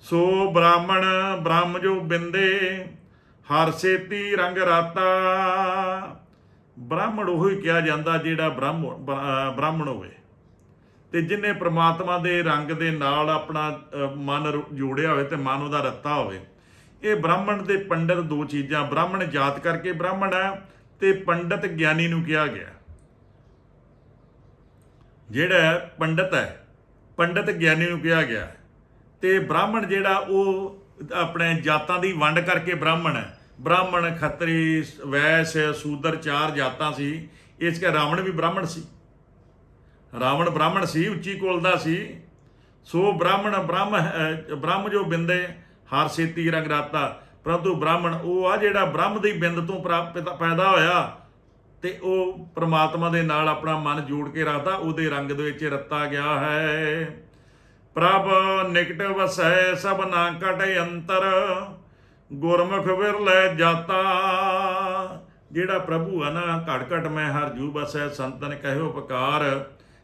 ਸੋ ਬ੍ਰਾਹਮਣ ਬ੍ਰਹਮ ਜੋ ਬਿੰਦੇ, ਹਰ ਸੇਤੀ ਰੰਗ ਰਾਤਾ। ਬ੍ਰਾਹਮਣ ਉਹ ਹੀ ਕਿਹਾ ਜਾਂਦਾ ਜਿਹੜਾ ਬ੍ਰਾਹਮ ਬ੍ਰਾਹਮਣ ਹੋਵੇ। ਤੇ ਜਿਨੇ ਪ੍ਰਮਾਤਮਾ ਦੇ ਰੰਗ ਦੇ ਨਾਲ ਆਪਣਾ ਮਨ ਰ- ਜੋੜਿਆ ਹੋਵੇ ਤੇ ਮਨ ਉਹਦਾ ਰੱਤਾ ਹੋਵੇ। ਇਹ ਬ੍ਰਾਹਮਣ ਤੇ ਪੰਡਤ ਦੋ ਚੀਜ਼ਾਂ, ਬ੍ਰਾਹਮਣ ਜਾਤ ਕਰਕੇ ਬ੍ਰਾਹਮਣ ਹੈ ਤੇ ਪੰਡਤ ਗਿਆਨੀ ਨੂੰ ਕਿਹਾ ਗਿਆ। ਜਿਹੜਾ ਪੰਡਤ ਹੈ, ਪੰਡਤ ਗਿਆਨੀ ਨੂੰ ਕਿਹਾ ਗਿਆ। ਤੇ ਬ੍ਰਾਹਮਣ ਜਿਹੜਾ ਉਹ ਆਪਣੇ ਜਾਤਾਂ ਦੀ ਵੰਡ ਕਰਕੇ ਬ੍ਰਾਹਮਣ ਹੈ। ਬ੍ਰਾਹਮਣ ਖੱਤਰੀ, ਵੈਸ, ਸੂਦਰ, ਚਾਰ ਜਾਤਾਂ ਸੀ। ਇਸ ਕਰਕੇ ਰਾਵਣ ਵੀ ਬ੍ਰਾਹਮਣ ਸੀ। ਰਾਵਣ ਬ੍ਰਾਹਮਣ ਸੀ, ਉੱਚੀ ਕੁਲ ਦਾ ਸੀ। ਸੋ ਬ੍ਰਾਹਮਣ, ਬ੍ਰਹਮ ਬ੍ਰਹਮ ਜੋ ਬਿੰਦੇ, ਹਰ ਸੇਤੀ ਰੰਗ ਰਾਤਾ। ਪਰੰਤੂ ਬ੍ਰਾਹਮਣ, ਉਹ ਆ ਜਿਹੜਾ ਬ੍ਰਹਮ ਦੀ ਬਿੰਦ ਤੋਂ ਪ੍ਰਾਪਤ ਪੈਦਾ ਹੋਇਆ ਤੇ ਉਹ ਪ੍ਰਮਾਤਮਾ ਦੇ ਨਾਲ ਆਪਣਾ ਮਨ ਜੋੜ ਕੇ ਰੱਖਦਾ, ਉਹਦੇ ਰੰਗ ਦੇ ਵਿੱਚ ਰੱਤਾ ਗਿਆ ਹੈ। ਪ੍ਰਭ ਨਿਕਟ ਵਸੈ ਸਭ ਨਾ ਕਟੈ ਅੰਤਰ, ਗੁਰਮੁਖ ਵਿਰਲੇ ਜਾਤਾ। ਜਿਹੜਾ ਪ੍ਰਭੂ ਆ ਨਾ ਘਟ ਘਟ ਮੈਂ ਹਰ ਜੂ ਬਸੈ, ਸੰਤਨ ਕਹਿਓ ਪੁਕਾਰ।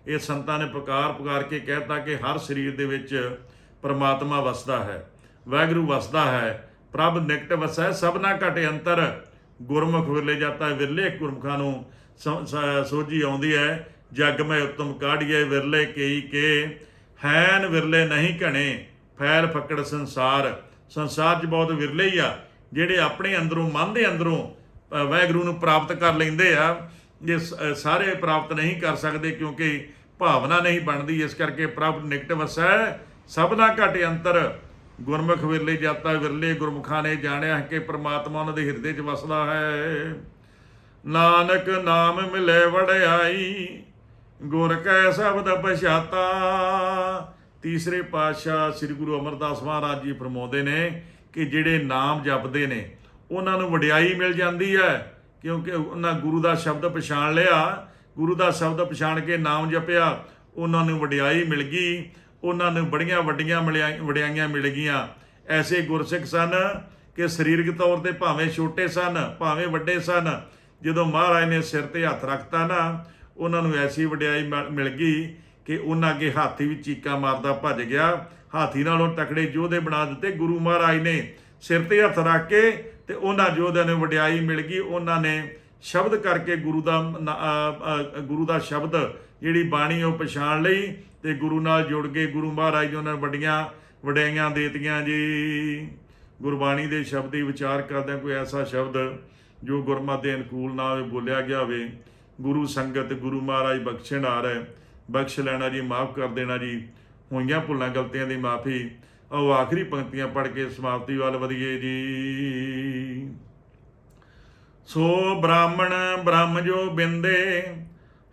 ਇਹ ਸੰਤਾਂ ਨੇ ਪੁਕਾਰ ਪੁਕਾਰ ਕੇ ਕਹਿਤਾ ਕਿ ਹਰ ਸਰੀਰ ਦੇ ਵਿੱਚ ਪਰਮਾਤਮਾ ਵਸਦਾ ਹੈ ਵਾਹਿਗੁਰੂ ਵਸਦਾ ਹੈ ਪ੍ਰਭ ਨਿਕਟ ਵਸੈ ਸਭਨਾ ਘਟ ਅੰਤਰ। ਗੁਰਮੁਖ ਵਿਰਲੇ ਜਾਤਾ ਵਿਰਲੇ ਗੁਰਮੁਖਾਂ ਨੂੰ ਸ- ਸੋਝੀ ਆਉਂਦੀ ਹੈ ਜਗ ਮੈਂ ਉਤਮ ਕਾਢੀਏ ਵਿਰਲੇ ਕਈ ਕੇ। ਹੈਨ ਵਿਰਲੇ ਨਹੀਂ ਘਣੇ ਫੈਲ ਫੱਕੜ ਸੰਸਾਰ। ਸੰਸਾਰ 'ਚ ਬਹੁਤ ਵਿਰਲੇ ਹੀ ਆ ਜਿਹੜੇ ਆਪਣੇ ਅੰਦਰੋਂ ਮਨ ਦੇ ਅੰਦਰੋਂ ਅ, ਨੂੰ ਪ੍ਰਾਪਤ ਕਰ ਲੈਂਦੇ ਆ। ਜੇ ਸ- ਸਾਰੇ ਪ੍ਰਾਪਤ ਨਹੀਂ ਕਰ ਸਕਦੇ ਕਿਉਂਕਿ ਭਾਵਨਾ ਨਹੀਂ ਬਣਦੀ, ਇਸ ਕਰਕੇ ਪ੍ਰਭ ਨਿਕਟ ਵਸੈ ਸਭਨਾ ਘਟ ਅੰਤਰ ਗੁਰਮੁਖ ਵਿਰਲੇ ਜਾਤਾ ਵਿਰਲੇ ਗੁਰਮੁਖਾਂ ਨੇ ਜਾਣਿਆ ਕਿ ਪ੍ਰਮਾਤਮਾ ਉਹਨਾਂ ਦੇ ਹਿਰਦੇ 'ਚ ਵਸਦਾ ਹੈ। ਨਾਨਕ ਨਾਮ ਮਿਲੇ ਵਡਿਆਈ, ਗੁਰ ਕੈ ਸ਼ਬਦ ਪਛਾਤਾ। ਤੀਸਰੇ ਪਾਤਸ਼ਾਹ ਸ੍ਰੀ ਗੁਰੂ ਅਮਰਦਾਸ ਮਹਾਰਾਜ ਜੀ ਫਰਮਾਉਂਦੇ ਨੇ ਕਿ ਜਿਹੜੇ ਨਾਮ ਜਪਦੇ ਨੇ, ਉਹਨਾਂ ਨੂੰ ਵਡਿਆਈ ਮਿਲ ਜਾਂਦੀ ਹੈ। ਕਿਉਂਕਿ ਉਹਨਾਂ ਗੁਰੂ ਦਾ ਸ਼ਬਦ ਪਛਾਣ ਲਿਆ, ਗੁਰੂ ਦਾ ਸ਼ਬਦ ਪਛਾਣ ਕੇ ਨਾਮ ਜਪਿਆ, ਉਹਨਾਂ ਨੂੰ ਵਡਿਆਈ ਮਿਲ ਗਈ, ਉਹਨਾਂ ਨੂੰ ਬੜੀਆਂ ਵੱਡੀਆਂ ਮਿਲਿਆ- ਵਡਿਆਈਆਂ ਮਿਲ ਗਈਆਂ। ਐਸੇ ਗੁਰਸਿੱਖ ਸਨ ਕਿ ਸਰੀਰਕ ਤੌਰ ਤੇ ਭਾਵੇਂ ਛੋਟੇ ਸਨ, ਭਾਵੇਂ ਵੱਡੇ ਸਨ, ਜਦੋਂ ਮਹਾਰਾਜ ਨੇ ਸਿਰ ਤੇ ਹੱਥ ਰੱਖਤਾ ਨਾ, ਉਹਨਾਂ ਨੂੰ ਐਸੀ ਵਡਿਆਈ ਮਿਲ- ਮਿਲ ਗਈ ਕਿ ਉਹਨਾਂ ਅੱਗੇ ਹਾਥੀ ਵੀ ਚੀਕਾ ਮਾਰਦਾ ਭੱਜ ਗਿਆ। ਹਾਥੀ ਨਾਲੋਂ ਤਕੜੇ ਯੋਧੇ ਬਣਾ ਦਿੱਤੇ ਗੁਰੂ ਮਹਾਰਾਜ ਨੇ। ਸਿਰ ਤੇ ਹੱਥ ਰੱਖ ਕੇ ਤੇ ਉਹਨਾਂ ਯੋਧਿਆਂ ਨੂੰ ਵਡਿਆਈ ਮਿਲ ਗਈ। ਉਹਨਾਂ ਨੇ ਸ਼ਬਦ ਕਰਕੇ ਗੁਰੂ ਦਾ ਨ- ਗੁਰੂ ਦਾ ਸ਼ਬਦ ਜਿਹੜੀ ਬਾਣੀ ਉਹ ਪਛਾਣ ਲਈ ਤੇ ਗੁਰੂ ਨਾਲ ਜੁੜ ਕੇ ਗੁਰੂ ਮਹਾਰਾਜ ਜੀ ਉਹਨਾਂ ਨੂੰ ਵੱਡੀਆਂ ਵਡਿਆਈਆਂ ਦੇਤੀਆਂ ਜੀ। ਗੁਰਬਾਣੀ ਦੇ ਸ਼ਬਦ ਦੀ ਵਿਚਾਰ ਕਰਦਿਆਂ ਕੋਈ ਐਸਾ ਸ਼ਬਦ ਜੋ ਗੁਰਮਤ ਦੇ ਅਨੁਕੂਲ ਨਾ ਹੋਵੇ, ਬੋਲਿਆ ਗਿਆ ਹੋਵੇ, ਗੁਰੂ ਸੰਗਤ, ਗੁਰੂ ਮਹਾਰਾਜ ਬਖਸ਼ਣ ਆ ਰਿਹਾ ਬਖਸ਼ ਲੈਣਾ ਜੀ, ਮਾਫ ਕਰ ਦੇਣਾ ਜੀ, ਹੋਈਆਂ ਭੁੱਲਾਂ, ਗਲਤੀਆਂ ਦੀ ਮਾਫੀ ਆਓ ਆਖਰੀ ਪੰਕਤੀਆਂ ਪੜ੍ਹ ਕੇ ਸਮਾਪਤੀ ਵੱਲ ਵਧੀਏ ਜੀ। ਸੋ ਬ੍ਰਾਹਮਣ ਬ੍ਰਹਮ ਜੋ ਬਿੰਦੇ,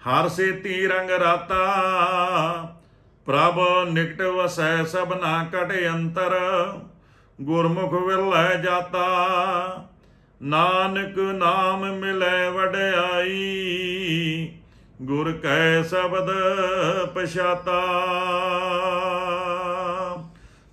ਹਰ ਸੇਤੀ ਰੰਗ ਰਾਤਾ। ਪ੍ਰਭ ਨਿਕਟ ਵਸੈ ਸਭ ਨਾ ਕਟ ਅੰਤਰ, ਗੁਰਮੁਖ ਵਿਰਲੈ ਜਾਤਾ। ਨਾਨਕ ਨਾਮ ਮਿਲੈ ਵਡਿਆਈ, ਗੁਰ ਕੈ ਸ਼ਬਦ ਪਛਾਤਾ।